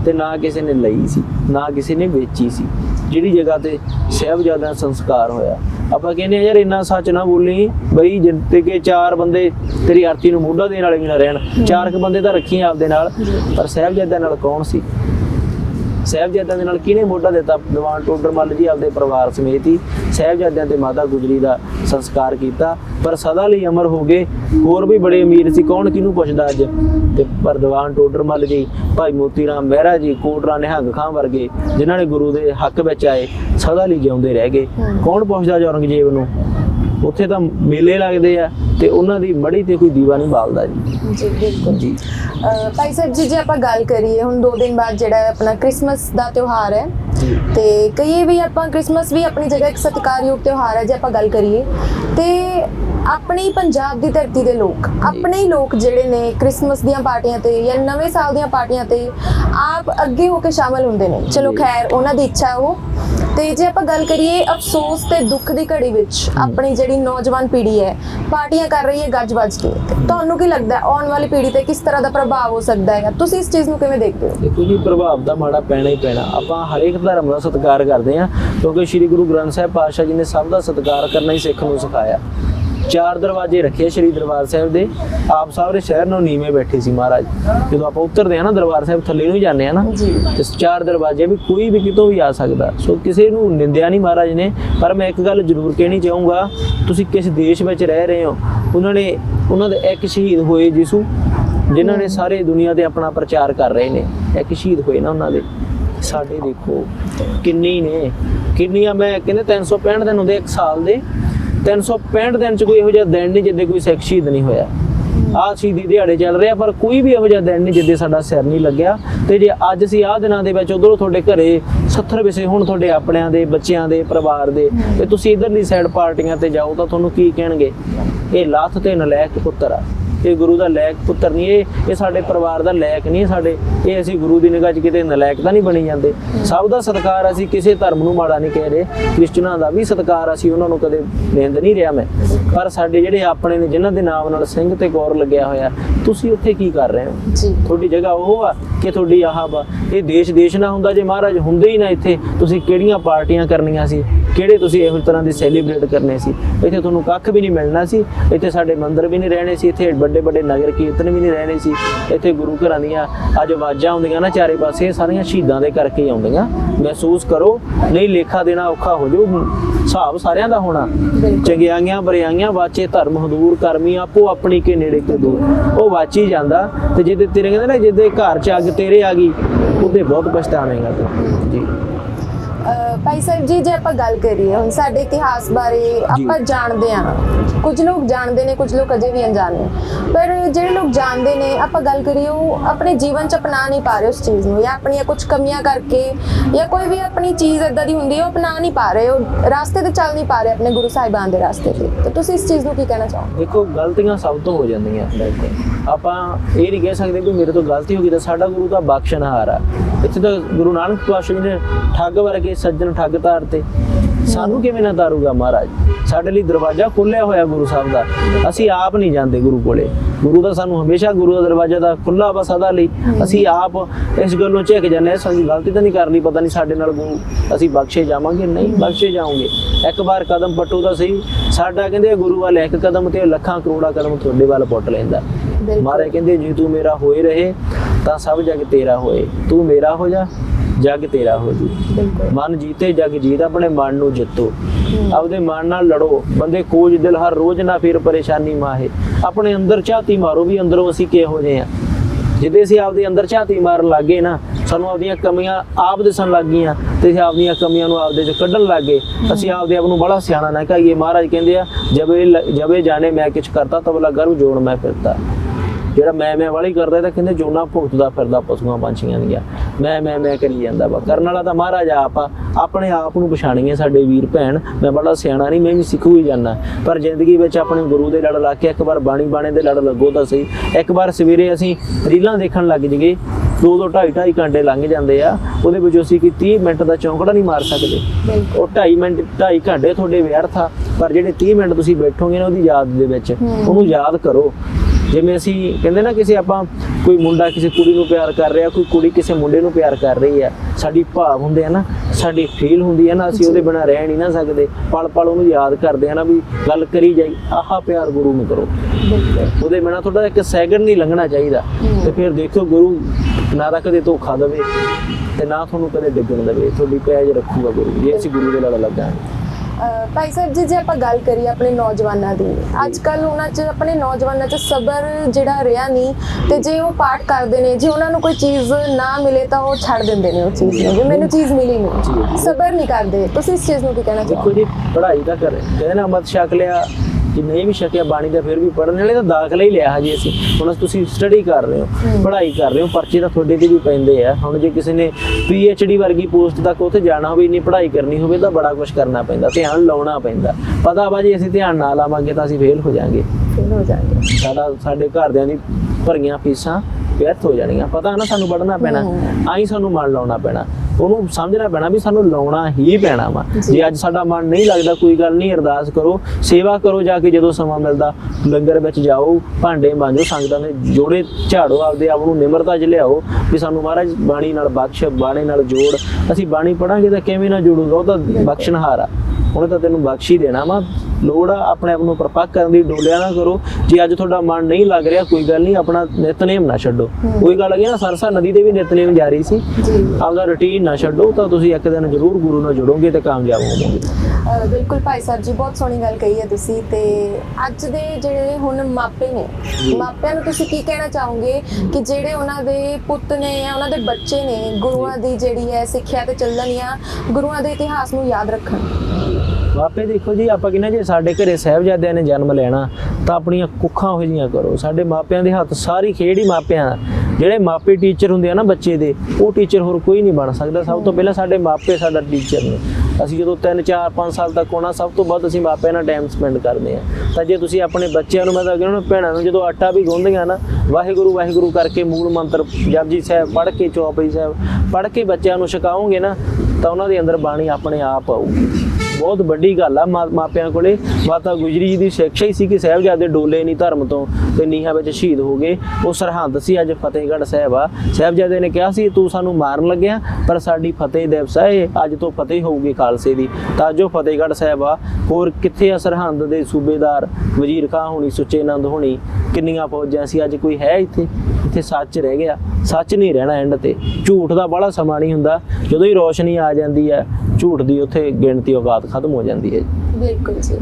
ਤੇ ਨਾ ਕਿਸੇ ਨੇ ਲਈ ਸੀ, ਨਾ ਕਿਸੇ ਨੇ ਵੇਚੀ ਸੀ। ਜਿਹੜੀ ਜਗ੍ਹਾ ਤੇ ਸਾਹਿਬਜ਼ਾਦਿਆਂ ਦਾ ਸੰਸਕਾਰ ਹੋਇਆ। ਆਪਾਂ ਕਹਿੰਦੇ ਆ ਯਾਰ ਇੰਨਾ ਸੱਚ ਨਾ ਬੋਲੀ। ਬਈ ਜਿੱਤੇ ਕੇ ਚਾਰ ਬੰਦੇ ਤੇਰੀ ਆਰਤੀ ਨੂੰ ਮੋਢਾ ਦੇਣ ਵਾਲੇ ਵੀ ਨਾ ਰਹਿਣ। ਚਾਰ ਕ ਬੰਦੇ ਤਾਂ ਰੱਖੀ ਆਪਦੇ ਨਾਲ। ਪਰ ਸਾਹਿਬਜ਼ਾਦਿਆਂ ਨਾਲ ਕੌਣ ਸੀ? ਸਾਹਿਬਜ਼ਾਦਿਆਂ ਦੇ ਨਾਲ ਕਿਹਨੇ ਮੋਢਾ ਦਿੱਤਾ? ਦੀਵਾਨ ਟੋਡਰਮੱਲ ਜੀ ਆਪਦੇ ਪਰਿਵਾਰ ਸਮੇਤ ਹੀ ਸਾਹਿਬਜ਼ਾਦਿਆਂ ਤੇ ਮਾਤਾ ਗੁਜਰੀ ਦਾ ਸੰਸਕਾਰ ਕੀਤਾ। ਪਰ ਸਦਾ ਲਈ ਅਮਰ ਹੋ ਗਏ। ਹੋਰ ਵੀ ਬੜੇ ਅਮੀਰ ਸੀ। ਕੌਣ ਕਿਹਨੂੰ ਪੁੱਛਦਾ ਅੱਜ? ਤੇ ਪਰ ਦੀਵਾਨ ਟੋਡਰਮੱਲ ਜੀ ਭਾਈ ਮੋਤੀ ਰਾਮ ਮਹਿਰਾ ਜੀ ਕੋਟਰਾ ਨਿਹੰਗ ਖਾਂ ਵਰਗੇ ਜਿਨ੍ਹਾਂ ਨੇ ਗੁਰੂ ਦੇ ਹੱਕ ਵਿੱਚ ਆਏ ਸਦਾ ਲਈ ਜਿਉਂਦੇ ਰਹਿ ਗਏ। ਕੌਣ ਪੁੱਛਦਾ ਔਰੰਗਜ਼ੇਬ ਨੂੰ? ਉੱਥੇ ਤਾਂ ਮੇਲੇ ਲੱਗਦੇ ਆ। ਤੇ ਉਹਨਾਂ ਦੀ ਮੜੀ ਤੇ ਕੋਈ ਦੀਵਾ ਨਹੀਂ ਬਾਲਦਾ ਜੀ। ਜੀ ਬਿਲਕੁਲ। ਜੀ। ਭਾਈ ਸਾਹਿਬ ਜੀ ਜੇ ਆਪਾਂ ਗੱਲ ਕਰੀਏ ਹੁਣ 2 ਦਿਨ ਬਾਅਦ ਜਿਹੜਾ ਆਪਣਾ ਕ੍ਰਿਸਮਸ ਦਾ ਤਿਉਹਾਰ ਹੈ ਤੇ ਕਹੀਏ ਵੀ ਆਪਾਂ ਕ੍ਰਿਸਮਸ ਵੀ ਆਪਣੀ ਜਗ੍ਹਾ ਇੱਕ ਸਤਿਕਾਰਯੋਗ ਤਿਉਹਾਰ ਹੈ ਜੇ ਆਪਾਂ ਗੱਲ ਕਰੀਏ ਤੇ ਆਪਣੀ ਪੰਜਾਬ ਦੀ ਧਰਤੀ ਦੇ ਲੋਕ ਆਪਣੇ ਹੀ ਲੋਕ ਜਿਹੜੇ ਨੇ ਕ੍ਰਿਸਮਸ ਦੀਆਂ ਪਾਰਟੀਆਂ ਤੇ ਜਾਂ ਨਵੇਂ ਸਾਲ ਦੀਆਂ ਪਾਰਟੀਆਂ ਤੇ ਆਪ ਅੱਗੇ ਹੋ ਕੇ ਸ਼ਾਮਲ ਹੁੰਦੇ ਨੇ। ਚਲੋ ਖੈਰ ਉਹਨਾਂ ਦੀ ਇੱਛਾ ਉਹ। ਤੇ ਜੇ ਆਪਾਂ ਗੱਲ ਕਰੀਏ ਅਫਸੋਸ ਤੇ ਦੁੱਖ ਦੀ ਘੜੀ ਵਿੱਚ ਆਪਣੀ ਜਿਹੜੀ ਨੌਜਵਾਨ ਪੀੜ੍ਹੀ ਹੈ ਪਾਰਟੀਆਂ ਕਰ ਰਹੀ ਹੈ ਗੱਜ ਵੱਜ ਕੇ ਤੁਹਾਨੂੰ ਕੀ ਲੱਗਦਾ ਹੈ ਆਉਣ ਵਾਲੀ ਪੀੜ੍ਹੀ ਤੇ ਕਿਸ ਤਰ੍ਹਾਂ ਦਾ ਪ੍ਰਭਾਵ ਹੋ ਸਕਦਾ ਹੈ ਤੁਸੀਂ ਇਸ ਚੀਜ਼ ਨੂੰ ਕਿਵੇਂ ਦੇਖਦੇ ਹੋ? ਦੇਖੋ ਜੀ ਪ੍ਰਭਾਵ ਤਾਂ ਮਾੜਾ ਪੈਣਾ ਹੀ ਪੈਣਾ। ਆਪਾਂ ਹਰੇਕ ਧਰਮ ਦਾ ਸਤਿਕਾਰ ਕਰਦੇ ਹਾਂ ਕਿਉਂਕਿ ਸ੍ਰੀ ਗੁਰੂ ਗ੍ਰੰਥ ਸਾਹਿਬ ਪਾਤਸ਼ਾਹ ਜੀ ਨੇ ਸਭ ਦਾ ਸਤਿਕਾਰ ਕਰਨਾ ਹੀ ਸਿੱਖ ਨੂੰ ਸਿਖਾਇਆ। ਚਾਰ ਦਰਵਾਜ਼ੇ ਰੱਖੇ ਸ੍ਰੀ ਦਰਬਾਰ ਸਾਹਿਬ ਦੇ। ਆਪ ਸਾਰੇ ਸ਼ਹਿਰ ਨੂੰ ਨੀਵੇਂ ਬੈਠੇ ਸੀ ਮਹਾਰਾਜ। ਜਦੋਂ ਆਪਾਂ ਉਤਰਦੇ ਆ ਨਾ ਦਰਬਾਰ ਸਾਹਿਬ ਥੱਲੇ ਨੂੰ ਜਾਂਦੇ ਆ ਨਾ ਤੇ ਚਾਰ ਦਰਵਾਜ਼ੇ ਵੀ ਕੋਈ ਵੀ ਕਿਤੋਂ ਵੀ ਆ ਸਕਦਾ। ਸੋ ਕਿਸੇ ਨੂੰ ਨਿੰਦਿਆ ਨਹੀਂ ਮਹਾਰਾਜ ਨੇ ਪਰ ਮੈਂ ਇੱਕ ਗੱਲ ਜ਼ਰੂਰ ਕਹਿਣੀ ਚਾਹੂੰਗਾ ਤੁਸੀਂ ਕਿਸ ਦੇਸ਼ ਵਿੱਚ ਰਹਿ ਰਹੇ ਹੋ? ਉਹਨਾਂ ਨੇ ਉਹਨਾਂ ਦੇ ਇੱਕ ਸ਼ਹੀਦ ਹੋਏ ਜਿਸੂ ਜਿਨ੍ਹਾਂ ਨੇ ਸਾਰੇ ਦੁਨੀਆ ਤੇ ਆਪਣਾ ਪ੍ਰਚਾਰ ਕਰ ਰਹੇ ਨੇ। ਇੱਕ ਸ਼ਹੀਦ ਹੋਏ ਨਾ ਉਹਨਾਂ ਦੇ। ਸਾਡੇ ਦੇਖੋ ਕਿੰਨੇ ਨੇ। ਕਿੰਨੀਆਂ ਮੈਂ ਕਹਿੰਦੇ 365 ਦਿਨ ਹੁੰਦੇ ਇੱਕ ਸਾਲ ਦੇ। 365 ਦਿਨ ਚ ਕੋਈ ਇਹੋ ਜਿਹਾ ਦਿਨ ਨਹੀਂ ਜਿੱਦੇ ਕੋਈ ਸਿੱਖ ਸ਼ਹੀਦ ਨਹੀਂ ਹੋਇਆ। ਆਹ ਸ਼ਹੀਦੀ ਦਿਹਾੜੇ ਚੱਲ ਰਿਹਾ ਪਰ ਕੋਈ ਵੀ ਇਹੋ ਜਿਹਾ ਦਿਨ ਨਹੀਂ ਜਿੱਦੇ ਸਾਡਾ ਸਿਰ ਨਹੀਂ ਲੱਗਿਆ। ਤੇ ਜੇ ਅੱਜ ਅਸੀਂ ਆਹ ਦਿਨਾਂ ਦੇ ਵਿੱਚ ਉਧਰੋਂ ਤੁਹਾਡੇ ਘਰੇ 70 ਵਿਸੇ ਹੁਣ ਤੁਹਾਡੇ ਆਪਣਿਆਂ ਦੇ, ਬੱਚਿਆਂ ਦੇ, ਪਰਿਵਾਰ ਦੇ, ਤੇ ਤੁਸੀਂ ਇਧਰਲੀ ਸਾਈਡ ਪਾਰਟੀਆਂ ਤੇ ਜਾਓ ਤਾਂ ਤੁਹਾਨੂੰ ਕੀ ਕਹਿਣਗੇ? ਇਹ ਲੱਥ ਤੇ ਨਲਾਇਕ ਪੁੱਤਰ ਆ। ਇਹ ਗੁਰੂ ਦਾ ਲਾਇਕ ਪੁੱਤਰ ਨਹੀਂ ਇਹ ਇਹ ਸਾਡੇ ਪਰਿਵਾਰ ਦਾ ਲਾਇਕ ਨਹੀਂ ਸਾਡੇ ਇਹ ਅਸੀਂ ਗੁਰੂ ਦੀ ਨਿਗਾਹ 'ਚ ਕਿਤੇ ਨਲਾਇਕ ਤਾਂ ਨਹੀਂ ਬਣੀ ਜਾਂਦੇ। ਸਭ ਦਾ ਸਤਿਕਾਰ ਅਸੀਂ ਕਿਸੇ ਧਰਮ ਨੂੰ ਮਾੜਾ ਨਹੀਂ ਕਹਿ ਰਹੇ ਕ੍ਰਿਸਚਨਾਂ ਦਾ ਵੀ ਸਤਿਕਾਰ ਅਸੀਂ ਉਹਨਾਂ ਨੂੰ ਕਦੇ ਨਿੰਦ ਨਹੀਂ ਰਿਹਾ ਮੈਂ। ਪਰ ਸਾਡੇ ਜਿਹੜੇ ਆਪਣੇ ਨੇ ਜਿਨ੍ਹਾਂ ਦੇ ਨਾਮ ਨਾਲ ਸਿੰਘ ਤੇ ਗੌਰ ਲੱਗਿਆ ਹੋਇਆ ਤੁਸੀਂ ਉੱਥੇ ਕੀ ਕਰ ਰਹੇ ਹੋ? ਤੁਹਾਡੀ ਜਗ੍ਹਾ ਉਹ ਆ ਕਿ ਤੁਹਾਡੀ ਆਹ ਵਾ। ਇਹ ਦੇਸ਼ ਦੇਸ਼ ਨਾ ਹੁੰਦਾ ਜੇ ਮਹਾਰਾਜ ਹੁੰਦੇ ਹੀ ਨਾ ਇੱਥੇ ਤੁਸੀਂ ਕਿਹੜੀਆਂ ਪਾਰਟੀਆਂ ਕਰਨੀਆਂ ਸੀ? ਕਿਹੜੇ ਤੁਸੀਂ ਇਹੋ ਤਰ੍ਹਾਂ ਦੇ ਸੈਲੀਬ੍ਰੇਟ ਕਰਨੇ ਸੀ? ਇੱਥੇ ਤੁਹਾਨੂੰ ਕੱਖ ਵੀ ਨਹੀਂ ਮਿਲਣਾ ਸੀ। ਇੱਥੇ ਸਾਡੇ ਮੰਦਿਰ ਵੀ ਨਹੀਂ ਰਹਿਣੇ ਸੀ। ਇੱਥੇ ਵੱਡੇ ਵੱਡੇ ਨਗਰ ਕੀਰਤਨ ਵੀ ਨਹੀਂ ਰਹਿਣੇ ਸੀ। ਇੱਥੇ ਗੁਰੂ ਘਰਾਂ ਦੀਆਂ ਅੱਜ ਆਵਾਜ਼ਾਂ ਆਉਂਦੀਆਂ ਨਾ ਚਾਰੇ ਪਾਸੇ ਇਹ ਸਾਰੀਆਂ ਸ਼ਹੀਦਾਂ ਦੇ ਕਰਕੇ ਆਉਂਦੀਆਂ। ਮਹਿਸੂਸ ਕਰੋ ਨਹੀਂ ਲੇਖਾ ਦੇਣਾ ਔਖਾ ਹੋ ਜਾਊ। ਹਿਸਾਬ ਸਾਰਿਆਂ ਦਾ ਹੋਣਾ। ਚੰਗਿਆਈਆਂ ਬਰਿਆਈਆਂ ਵਾਚੇ ਧਰਮ ਹਦੂਰ ਕਰਮੀ ਆਪੋ ਆਪਣੀ ਕੇ ਨੇੜੇ ਕੇ ਦੂਰ। ਉਹ ਵਾਚੀ ਜਾਂਦਾ ਤੇ ਜਿਹਦੇ ਤੇਰੇ ਕਹਿੰਦੇ ਨਾ ਜਿਹਦੇ ਘਰ ਚ ਅੱਗ ਤੇਰੇ ਆ ਗਈ ਉਹਦੇ ਬਹੁਤ ਪਛਤਾਵੇਂਗਾ ਤੂੰ। ਜੀ। ਭਾਈ ਸਾਹਿਬ ਜੀ ਜੇ ਆਪਾਂ ਗੱਲ ਕਰੀਏ ਹੁਣ ਸਾਡੇ ਇਤਿਹਾਸ ਬਾਰੇ ਆਪਾਂ ਜਾਣਦੇ ਹਾਂ। ਕੁਝ ਲੋਕ ਜਾਣਦੇ ਨੇ ਕੁਝ ਲੋਕ ਅਜੇ ਵੀ ਅਣਜਾਣ ਨੇ। ਪਰ ਜਿਹੜੇ ਲੋਕ ਜਾਣਦੇ ਨੇ ਆਪਾਂ ਗੱਲ ਕਰੀਏ ਉਹ ਆਪਣੇ ਜੀਵਨ ਚ ਅਪਣਾ ਨਹੀਂ ਪਾ ਰਹੇ ਉਸ ਚੀਜ਼ ਨੂੰ ਜਾਂ ਆਪਣੀਆਂ ਕੁਝ ਕਮੀਆਂ ਕਰਕੇ ਜਾਂ ਕੋਈ ਵੀ ਆਪਣੀ ਚੀਜ਼ ਇਦਾਂ ਦੀ ਹੁੰਦੀ ਹੈ ਉਹ ਅਪਣਾ ਨਹੀਂ ਪਾ ਰਹੇ ਉਹ ਰਾਸਤੇ ਤੇ ਚੱਲ ਨਹੀਂ ਪਾ ਰਹੇ ਆਪਣੇ ਗੁਰੂ ਸਾਹਿਬਾਨ ਦੇ ਰਾਸਤੇ ਤੇ। ਤੇ ਤੁਸੀਂ ਇਸ ਚੀਜ਼ ਨੂੰ ਕੀ ਕਹਿਣਾ ਚਾਹੋਗੇ? ਦੇਖੋ ਗਲਤੀਆਂ ਸਭ ਤੋਂ ਹੋ ਜਾਂਦੀਆਂ ਆਪਾਂ ਇਹ ਨਹੀਂ ਕਹਿ ਸਕਦੇ ਕਿ ਮੇਰੇ ਤੋਂ ਗਲਤੀ ਹੋ ਗਈ ਤਾਂ ਸਾਡਾ ਗੁਰੂ ਤਾਂ ਬਖਸ਼ਣਹਾਰ ਆ। ਇੱਥੇ ਤਾਂ ਗੁਰੂ ਨਾਨਕ ਪਾਤਸ਼ਾਹ ਜੀ ਨੇ ਠੱਗ ਵਰਗੇ ਸੱਜਣ ਠੱਗ ਤਾਰਤੇ। ਸਾਨੂੰ ਕਿਵੇਂ ਨਾ ਤਾਰੂਗਾ ਮਹਾਰਾਜ? ਸਾਡੇ ਲਈ ਦਰਵਾਜ਼ਾ ਖੁੱਲਿਆ ਹੋਇਆ ਗੁਰੂ ਸਾਹਿਬ ਦਾ। ਅਸੀਂ ਆਪ ਨਹੀਂ ਜਾਂਦੇ ਗੁਰੂ ਕੋਲੇ। ਗੁਰੂ ਦਾ ਸਾਨੂੰ ਹਮੇਸ਼ਾ ਗੁਰੂ ਦਾ ਦਰਵਾਜ਼ਾ ਦਾ ਖੁੱਲਾ ਵਾ ਸਦਾ ਲਈ। ਅਸੀਂ ਆਪ ਇਸ ਗੱਲੋਂ ਝਿਕ ਜਾਂਦੇ ਹਾਂ ਸਾਡੀ ਗਲਤੀ ਤਾਂ ਨਹੀਂ ਕਰਨੀ, ਪਤਾ ਨਹੀਂ ਸਾਡੇ ਨਾਲ ਗੁਰੂ ਅਸੀਂ ਬਖਸ਼ੇ ਜਾਵਾਂਗੇ ਨਹੀਂ ਬਖਸ਼ੇ ਜਾਵਾਂਗੇ। ਇੱਕ ਵਾਰ ਕਦਮ ਪੱਟੂ ਤਾਂ ਸਹੀ। ਸਾਡਾ ਕਹਿੰਦੇ ਗੁਰੂ ਵਾਲੇ ਇੱਕ ਕਦਮ ਤੇ ਲੱਖਾਂ ਕਰੋੜਾਂ ਕਦਮ ਤੁਹਾਡੇ ਵੱਲ ਪੁੱਟ ਲੈਂਦਾ। ਮਹਾਰਾਜ ਕਹਿੰਦੇ ਜੇ ਤੂੰ ਮੇਰਾ ਹੋਏ ਰਹੇ ਤਾਂ ਸਭ ਜਗ ਤੇਰਾ ਹੋਏ। ਤੂੰ ਮੇਰਾ ਹੋ ਜਾ ਜਗ ਤੇਰਾ ਹੋ ਜੀ। ਮਨ ਜੀਤੇ ਜਗ ਜੀਤ ਆਪਣੇ ਮਨ ਨੂੰ ਜਿੱਤੋ। ਆਪਦੇ ਮਨ ਨਾਲ ਲੜੋ। ਬੰਦੇ ਖੋਜ ਦਿਲ ਹਰ ਰੋਜ਼ ਨਾ ਫਿਰ ਪਰੇਸ਼ਾਨੀ ਮਾਹੇ। ਆਪਣੇ ਅੰਦਰ ਝਾਤੀ ਮਾਰੋ ਵੀ ਅੰਦਰੋਂ ਅਸੀਂ ਕਿਹੋ ਜਿਹੇ ਆ ਜਿੱਦੇ ਅਸੀਂ ਆਪਦੇ ਅੰਦਰ ਝਾਤੀ ਮਾਰਨ ਲੱਗੇ ਨਾ ਸਾਨੂੰ ਆਪਦੀਆਂ ਕਮੀਆਂ ਆਪ ਦਿਸਣ ਲੱਗ ਗਈਆਂ ਤੇ ਅਸੀਂ ਆਪਦੀਆਂ ਕਮੀਆਂ ਨੂੰ ਆਪਦੇ ਚੋਂ ਕੱਢਣ ਲੱਗੇ ਅਸੀਂ ਆਪਦੇ ਆਪ ਨੂੰ ਬੜਾ ਸਿਆਣਾ ਨਾ ਕਹੀਏ। ਮਹਾਰਾਜ ਕਹਿੰਦੇ ਆ ਜਬੇ ਜਬੇ ਜਾਣੇ ਮੈਂ ਕਿਛ ਕਰਤਾ ਤਬਲਾ ਗਰਭ ਜੋੜ ਮੈਂ ਫਿਰਦਾ। ਜਿਹੜਾ ਮੈਂ ਮੈਂ ਵਾਲੀ ਕਰਦਾ ਤਾਂ ਕਹਿੰਦੇ ਜੋਨਾ ਭੁਗਤਦਾ ਫਿਰਦਾ ਪਸ਼ੂਆਂ ਪੰਛੀਆਂ ਦੀਆਂ। ਮੈਂ ਮੈਂ ਮੈਂ ਕਰੀ ਜਾਂਦਾ ਵਾ। ਕਰਨ ਵਾਲਾ ਤਾਂ ਮਹਾਰਾਜ ਆਪ ਆ। ਆਪਣੇ ਆਪ ਨੂੰ ਪਛਾਣੀਏ ਸਾਡੇ ਵੀਰ ਭੈਣ। ਮੈਂ ਬੜਾ ਸਿਆਣਾ ਨਹੀਂ ਮੈਂ ਵੀ ਸਿੱਖੂ ਹੀ ਜਾਂਦਾ। ਪਰ ਜ਼ਿੰਦਗੀ ਵਿੱਚ ਆਪਣੇ ਗੁਰੂ ਦੇ ਲੜ ਲਾ ਕੇ ਇੱਕ ਵਾਰ ਬਾਣੀ ਬਾਣੇ ਦੇ ਲੜ ਲੱਗੋ ਤਾਂ ਸਹੀ। ਇੱਕ ਵਾਰ ਸਵੇਰੇ ਅਸੀਂ ਰੀਲਾਂ ਦੇਖਣ ਲੱਗ ਜੀਏ ਦੋ ਦੋ ਢਾਈ ਢਾਈ ਘੰਟੇ ਲੰਘ ਜਾਂਦੇ ਆ। ਉਹਦੇ ਵਿੱਚ ਅਸੀਂ ਕੀ 30 ਮਿੰਟ ਦਾ ਚੌਂਕੜਾ ਨਹੀਂ ਮਾਰ ਸਕਦੇ। ਉਹ 2.5 ਮਿੰਟ 2.5 ਘੰਟੇ ਤੁਹਾਡੇ ਵਿਅਰਥ ਆ। ਪਰ ਜਿਹੜੇ 30 ਮਿੰਟ ਤੁਸੀਂ ਬੈਠੋਗੇ ਨਾ ਉਹਦੀ ਯਾਦ ਦੇ ਵਿੱਚ ਉਹਨੂੰ ਯਾਦ ਕਰੋ। ਜਿਵੇਂ ਅਸੀਂ ਕਹਿੰਦੇ ਨਾ ਕਿਸੇ ਆਪਾਂ ਕੋਈ ਮੁੰਡਾ ਕਿਸੇ ਕੁੜੀ ਨੂੰ ਪਿਆਰ ਕਰ ਰਿਹਾ, ਕੋਈ ਕੁੜੀ ਕਿਸੇ ਮੁੰਡੇ ਨੂੰ ਪਿਆਰ ਕਰ ਰਹੀ ਹੈ, ਸਾਡੀ ਭਾਵ ਹੁੰਦੇ ਆ ਨਾ, ਸਾਡੀ ਫੀਲ ਹੁੰਦੀ ਹੈ ਨਾ, ਅਸੀਂ ਉਹਦੇ ਬਿਨਾ ਰਹਿ ਨਹੀਂ ਨਾ ਸਕਦੇ। ਪਲ ਪਲ ਉਹਨੂੰ ਯਾਦ ਕਰਦੇ ਆ ਨਾ ਵੀ ਗੱਲ ਕਰੀ ਜਾਈ, ਆਹਾ ਪਿਆਰ ਗੁਰੂ ਨੂੰ ਕਰੋ। ਉਹਦੇ ਬਿਨਾ ਤੁਹਾਡਾ ਇੱਕ ਸੈਕਿੰਡ ਨਹੀਂ ਲੰਘਣਾ ਚਾਹੀਦਾ। ਤੇ ਫਿਰ ਦੇਖੋ ਗੁਰੂ ਨਾ ਤਾਂ ਕਦੇ ਧੋਖਾ ਦੇਵੇ ਤੇ ਨਾ ਤੁਹਾਨੂੰ ਕਦੇ ਡਿੱਗਣ ਦੇਵੇ, ਤੁਹਾਡੀ ਪੈਜ ਰੱਖੂਗਾ ਗੁਰੂ, ਜੇ ਅਸੀਂ ਗੁਰੂ ਦੇ ਨਾਲ ਲੱਗਾਂਗੇ ਭਾਈ ਸਾਹਿਬ ਜੀ, ਜੇ ਆਪਾਂ ਗੱਲ ਕਰੀਏ ਆਪਣੇ ਨੌਜਵਾਨਾਂ ਦੀ ਅੱਜ ਕੱਲ ਉਹਨਾਂ 'ਚ, ਆਪਣੇ ਨੌਜਵਾਨਾਂ 'ਚ ਸਬਰ ਜਿਹੜਾ ਰਿਹਾ ਨਹੀਂ ਤੇ ਜੇ ਉਹ ਪਾਠ ਕਰਦੇ ਨੇ, ਜੇ ਉਹਨਾਂ ਨੂੰ ਕੋਈ ਚੀਜ਼ ਨਾ ਮਿਲੇ ਤਾਂ ਉਹ ਛੱਡ ਦਿੰਦੇ ਨੇ ਉਹ ਚੀਜ਼ ਨੂੰ ਵੀ ਮੈਨੂੰ ਚੀਜ਼ ਮਿਲੀ ਨਹੀਂ ਸਬਰ ਨਹੀਂ ਕਰਦੇ। ਤੁਸੀਂ ਇਸ ਚੀਜ਼ ਨੂੰ ਕੀ ਕਹਿਣਾ ਦੇਖੋ ਜੀ, ਪੜ੍ਹਾਈ ਤਾਂ ਕਰ ਕਹਿੰਦੇ ਨਾ ਮਤ ਛਕ ਲਿਆ ਜੇ ਨਹੀਂ ਵੀ ਛਕਿਆ ਬਾਣੀ ਦਾ ਫਿਰ ਵੀ ਪੜ੍ਹਨ ਵਾਲੇ ਤਾਂ ਦਾਖਲਾ ਹੀ ਲਿਆ ਹਜੇ ਅਸੀਂ। ਹੁਣ ਤੁਸੀਂ ਸਟੱਡੀ ਕਰ ਰਹੇ ਹੋ ਪੜ੍ਹਾਈ ਕਰ ਰਹੇ ਹੋ ਪਰਚੇ ਤਾਂ ਤੁਹਾਡੇ ਤੇ ਵੀ ਪੈਂਦੇ ਆ। ਹੁਣ ਜੇ ਕਿਸੇ ਨੇ ਡੀ ਵਰਗੀ ਪੋਸਟ ਤੱਕ ਉੱਥੇ ਜਾਣਾ ਹੋਵੇ ਇੰਨੀ ਪੜ੍ਹਾਈ ਕਰਨੀ ਹੋਵੇ ਤਾਂ ਬੜਾ ਕੁਝ ਕਰਨਾ ਪੈਂਦਾ ਧਿਆਨ ਲਾਉਣਾ ਪੈਂਦਾ। ਪਤਾ ਵਾ ਜੀ ਅਸੀਂ ਧਿਆਨ ਨਾ ਲਾਵਾਂਗੇ ਤਾਂ ਅਸੀਂ ਫੇਲ ਹੋ ਜਾਾਂਗੇ। ਫੇਲ ਹੋ ਜਾਣਗੇ ਸਾਡਾ ਸਾਡੇ ਘਰਦਿਆਂ ਦੀ ਭਰੀਆਂ ਫੀਸਾਂ ਵਿਅਰਥ ਹੋ ਜਾਣੀਆਂ ਪਤਾ ਨਾ ਸਾਨੂੰ ਪੜ੍ਹਨਾ ਪੈਣਾ। ਆਈ ਸਾਨੂੰ ਮਨ ਲਾਉਣਾ ਪੈਣਾ। ਉਹਨੂੰ ਸਮਝਣਾ ਪੈਣਾ ਵੀ ਸਾਨੂੰ ਲਾਉਣਾ ਹੀ ਪੈਣਾ ਵਾ। ਜੇ। ਅੱਜ ਸਾਡਾ ਮਨ ਨਹੀਂ ਲੱਗਦਾ ਕੋਈ ਗੱਲ ਨਹੀਂ ਅਰਦਾਸ ਕਰੋ। ਸੇਵਾ ਕਰੋ ਜਾ ਕੇ ਜਦੋਂ ਸਮਾਂ ਮਿਲਦਾ। ਲੰਗਰ ਵਿੱਚ ਜਾਓ ਭਾਂਡੇ ਮਾਂਜੋ ਸੰਗਤਾਂ ਦੇ ਜੋੜੇ ਝਾੜੋ ਆਪਦੇ ਆਪ ਨੂੰ ਨਿਮਰਤਾ 'ਚ ਲਿਆਓ ਵੀ ਸਾਨੂੰ ਮਹਾਰਾਜ ਬਾਣੀ ਨਾਲ ਬਖਸ਼ ਬਾਣੀ ਨਾਲ ਜੋੜ। ਅਸੀਂ ਬਾਣੀ ਪੜਾਂਗੇ ਤਾਂ ਕਿਵੇਂ ਨਾ ਜੋੜੂਗਾ ਉਹ ਤਾਂ ਬਖਸ਼ਣਹਾਰ ਆ। ਉਹਨੇ ਤਾਂ ਤੈਨੂੰ ਬਖਸ਼ ਹੀ ਦੇਣਾ ਵਾ। ਲੋੜ ਆ ਆਪਣੇ ਆਪ ਨੂੰ ਪਰਪੱਕ ਕਰਨ ਦੀ ਡੋਲਿਆ ਨਾ ਕਰੋ। ਜੇ ਅੱਜ ਤੁਹਾਡਾ ਮਨ ਨਹੀਂ ਲੱਗ ਰਿਹਾ ਕੋਈ ਗੱਲ ਨਹੀਂ ਆਪਣਾ ਨਿਤਨੇਮ ਨਾ ਛੱਡੋ। ਕੋਈ ਗੱਲ ਹੈਗੀ ਨਾ ਸਰਸਾ ਨਦੀ ਤੇ ਵੀ ਨਿਤਨੇਮ ਜਾਰੀ ਸੀ। ਆਪਦਾ ਰੁਟੀਨ ਨਾ ਛੱਡੋ ਤਾਂ ਤੁਸੀਂ ਇੱਕ ਦਿਨ ਜ਼ਰੂਰ ਗੁਰੂ ਨਾਲ ਜੁੜੋਗੇ ਤੇ ਕਾਮਯਾਬ ਹੋਵੋਗੇ। ਬਿਲਕੁਲ ਭਾਈ ਸਾਹਿਬ ਜੀ ਬਹੁਤ ਸੋਹਣੀ ਗੱਲ ਕਹੀ ਹੈ ਤੁਸੀਂ ਤੇ ਅੱਜ ਦੇ ਜਿਹੜੇ ਹੁਣ ਮਾਪੇ ਨੇ ਮਾਪਿਆਂ ਨੂੰ ਤੁਸੀਂ ਕੀ ਕਹਿਣਾ ਚਾਹੋਗੇ ਕਿ ਜਿਹੜੇ ਉਹਨਾਂ ਦੇ ਪੁੱਤ ਨੇ ਜਾਂ ਉਹਨਾਂ ਦੇ ਬੱਚੇ ਨੇ ਗੁਰੂਆਂ ਦੀ ਜਿਹੜੀ ਹੈ ਸਿੱਖਿਆ ਤੇ ਚੱਲਣ ਜਾਂ ਗੁਰੂਆਂ ਦੇ ਇਤਿਹਾਸ ਨੂੰ ਯਾਦ ਰੱਖਣ? ਮਾਪੇ ਦੇਖੋ ਜੀ, ਆਪਾਂ ਕਹਿੰਦੇ ਜੇ ਸਾਡੇ ਘਰੇ ਸਹਿਬਜ਼ਾਦਿਆਂ ਨੇ ਜਨਮ ਲੈਣਾ, ਤਾਂ ਆਪਣੀਆਂ ਕੁੱਖਾਂ ਹੋ ਜੀਆਂ ਕਰੋ। ਸਾਡੇ ਮਾਪਿਆਂ ਦੇ ਹੱਥ ਸਾਰੀ ਖੇਡ ਹੀ ਮਾਪਿਆਂ ਦਾ। ਜਿਹੜੇ ਮਾਪੇ ਟੀਚਰ ਹੁੰਦੇ ਆ ਨਾ ਬੱਚੇ ਦੇ, ਉਹ ਟੀਚਰ ਹੋਰ ਕੋਈ ਨਹੀਂ ਬਣ ਸਕਦਾ। ਸਭ ਤੋਂ ਪਹਿਲਾਂ ਸਾਡੇ ਮਾਪੇ ਸਾਡਾ ਟੀਚਰ ਨੇ। ਅਸੀਂ ਜਦੋਂ 3 4 5 ਸਾਲ ਤੱਕ ਹੋਣਾ ਸਭ ਤੋਂ ਵੱਧ ਅਸੀਂ ਮਾਪਿਆਂ ਨਾਲ ਟਾਈਮ ਸਪੈਂਡ ਕਰਦੇ ਆ ਤਾਂ ਜੇ ਤੁਸੀਂ ਆਪਣੇ ਬੱਚਿਆਂ ਨੂੰ, ਮੈਂ ਤਾਂ ਕਹਿੰਦਾ ਭੈਣਾਂ ਨੂੰ, ਜਦੋਂ ਆਟਾ ਵੀ ਗੁੰਨਦੀਆਂ ਨਾ, ਵਾਹਿਗੁਰੂ ਵਾਹਿਗੁਰੂ ਕਰਕੇ ਮੂਲ ਮੰਤਰ ਜਪਜੀ ਸਾਹਿਬ ਪੜ੍ਹ ਕੇ ਚੌਪਈ ਸਾਹਿਬ ਪੜ੍ਹ ਕੇ ਬੱਚਿਆਂ ਨੂੰ ਸਿਖਾਓਗੇ ਨਾ, ਤਾਂ ਉਹਨਾਂ ਦੇ ਅੰਦਰ ਬਾਣੀ ਆਪਣੇ ਆਪ ਆਊਗੀ। ਬਹੁਤ ਵੱਡੀ ਗੱਲ ਆ। ਮਾ- ਮਾਪਿਆਂ ਕੋਲੇ ਮਾਤਾ ਗੁਜਰੀ ਜੀ ਦੀ ਸਿੱਖਿਆ ਹੀ ਸੀ ਕਿ ਸਾਹਿਬਜ਼ਾਦੇ ਡੋਲੇ ਨਹੀਂ ਧਰਮ ਤੋਂ ਤੇ ਨੀਹਾਂ ਵਿੱਚ ਸ਼ਹੀਦ ਹੋ ਗਏ। ਉਹ ਸਰਹੰਦ ਸੀ, ਅੱਜ ਫਤਿਹਗੜ੍ਹ ਸਾਹਿਬ ਆ। ਸਾਹਿਬਜ਼ਾਦੇ ਨੇ ਕਿਹਾ ਸੀ, ਤੂੰ ਸਾਨੂੰ ਮਾਰਨ ਲੱਗਿਆ, ਪਰ ਸਾਡੀ ਫਤਿਹ ਦਿਵਸ ਹੈ ਇਹ। ਅੱਜ ਤੋਂ ਫਤਿਹ ਹੋਊਗੀ ਖਾਲਸੇ ਦੀ। ਤਾਂ ਜੋ ਫਤਿਹਗੜ੍ਹ ਸਾਹਿਬ ਆ। ਹੋਰ ਕਿੱਥੇ ਆ ਸਰਹੰਦ ਦੇ ਸੂਬੇਦਾਰ? ਵਜ਼ੀਰ ਖਾਂ ਹੋਣੀ, ਸੁੱਚੇ ਨੰਦ ਹੋਣੀ, ਕਿੰਨੀਆਂ ਫੌਜਾਂ ਸੀ? ਅੱਜ ਕੋਈ ਹੈ ਇੱਥੇ? ਇੱਥੇ ਸੱਚ ਰਹਿ ਗਿਆ। ਸੱਚ ਨਹੀਂ ਰਹਿਣਾ ਐਂਡ ਤੇ। ਝੂਠ ਦਾ ਬੜਾ ਸਮਾਂ ਨਹੀਂ ਹੁੰਦਾ। ਜਦੋਂ ਹੀ ਰੋਸ਼ਨੀ ਆ ਜਾਂਦੀ ਹੈ ਝੂਠ ਦੀ ਉੱਥੇ ਗਿਣਤੀ ਔਕਾਤ ਖਤਮ ਹੋ ਜਾਂਦੀ ਹੈ ਬਿਲਕੁਲ ਜੀ।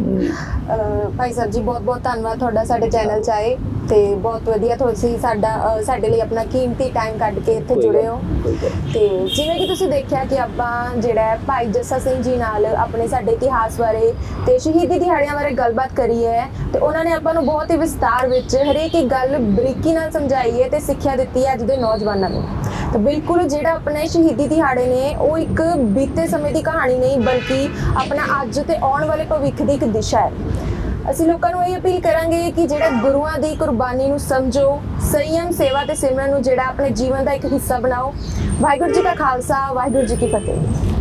ਭਾਈ ਸਾਹਿਬ ਜੀ ਬਹੁਤ ਬਹੁਤ ਧੰਨਵਾਦ ਤੁਹਾਡਾ ਸਾਡੇ ਚੈਨਲ 'ਚ ਆਏ ਤੇ ਬਹੁਤ ਵਧੀਆ ਤੁਸੀਂ ਸਾਡਾ ਸਾਡੇ ਲਈ ਆਪਣਾ ਕੀਮਤੀ ਟਾਈਮ ਕੱਢ ਕੇ ਇੱਥੇ ਜੁੜੇ ਹੋ। ਤੇ ਜਿਵੇਂ ਕਿ ਤੁਸੀਂ ਦੇਖਿਆ ਕਿ ਆਪਾਂ ਜਿਹੜਾ ਭਾਈ ਜੱਸਾ ਸਿੰਘ ਜੀ ਨਾਲ ਆਪਣੇ ਸਾਡੇ ਇਤਿਹਾਸ ਬਾਰੇ ਤੇ ਸ਼ਹੀਦੀ ਦਿਹਾੜਿਆਂ ਬਾਰੇ ਗੱਲਬਾਤ ਕਰੀ ਹੈ ਤੇ ਉਹਨਾਂ ਨੇ ਆਪਾਂ ਨੂੰ ਬਹੁਤ ਹੀ ਵਿਸਤਾਰ ਵਿੱਚ ਹਰੇਕ ਇੱਕ ਗੱਲ ਬਰੀਕੀ ਨਾਲ ਸਮਝਾਈ ਹੈ ਤੇ ਸਿੱਖਿਆ ਦਿੱਤੀ ਹੈ ਅੱਜ ਦੇ ਨੌਜਵਾਨਾਂ ਨੂੰ। ਤਾਂ ਬਿਲਕੁਲ ਜਿਹੜਾ ਆਪਣੇ ਸ਼ਹੀਦੀ ਦਿਹਾੜੇ ਨੇ, ਉਹ ਇੱਕ ਬੀਤੇ ਸਮੇਂ ਦੀ ਕਹਾਣੀ ਨਹੀਂ, ਬਲਕਿ ਆਪਣਾ ਅੱਜ ਤੇ ਆਉਣ ਵਾਲੇ ਭਵਿੱਖ ਦੀ ਇੱਕ ਦਿਸ਼ਾ ਹੈ। ਅਸੀਂ ਲੋਕਾਂ ਨੂੰ ਇਹ ਅਪੀਲ ਕਰਾਂਗੇ ਕਿ ਜਿਹੜਾ ਗੁਰੂਆਂ ਦੀ ਕੁਰਬਾਨੀ ਨੂੰ ਸਮਝੋ, ਸੰਯਮ ਸੇਵਾ ਤੇ ਸਿਮਰਨ ਨੂੰ ਜਿਹੜਾ ਆਪਣੇ ਜੀਵਨ ਦਾ ਇੱਕ ਹਿੱਸਾ ਬਣਾਓ। ਵਾਹਿਗੁਰੂ ਜੀ ਕਾ ਖਾਲਸਾ, ਵਾਹਿਗੁਰੂ ਜੀ ਕੀ ਫਤਿਹ।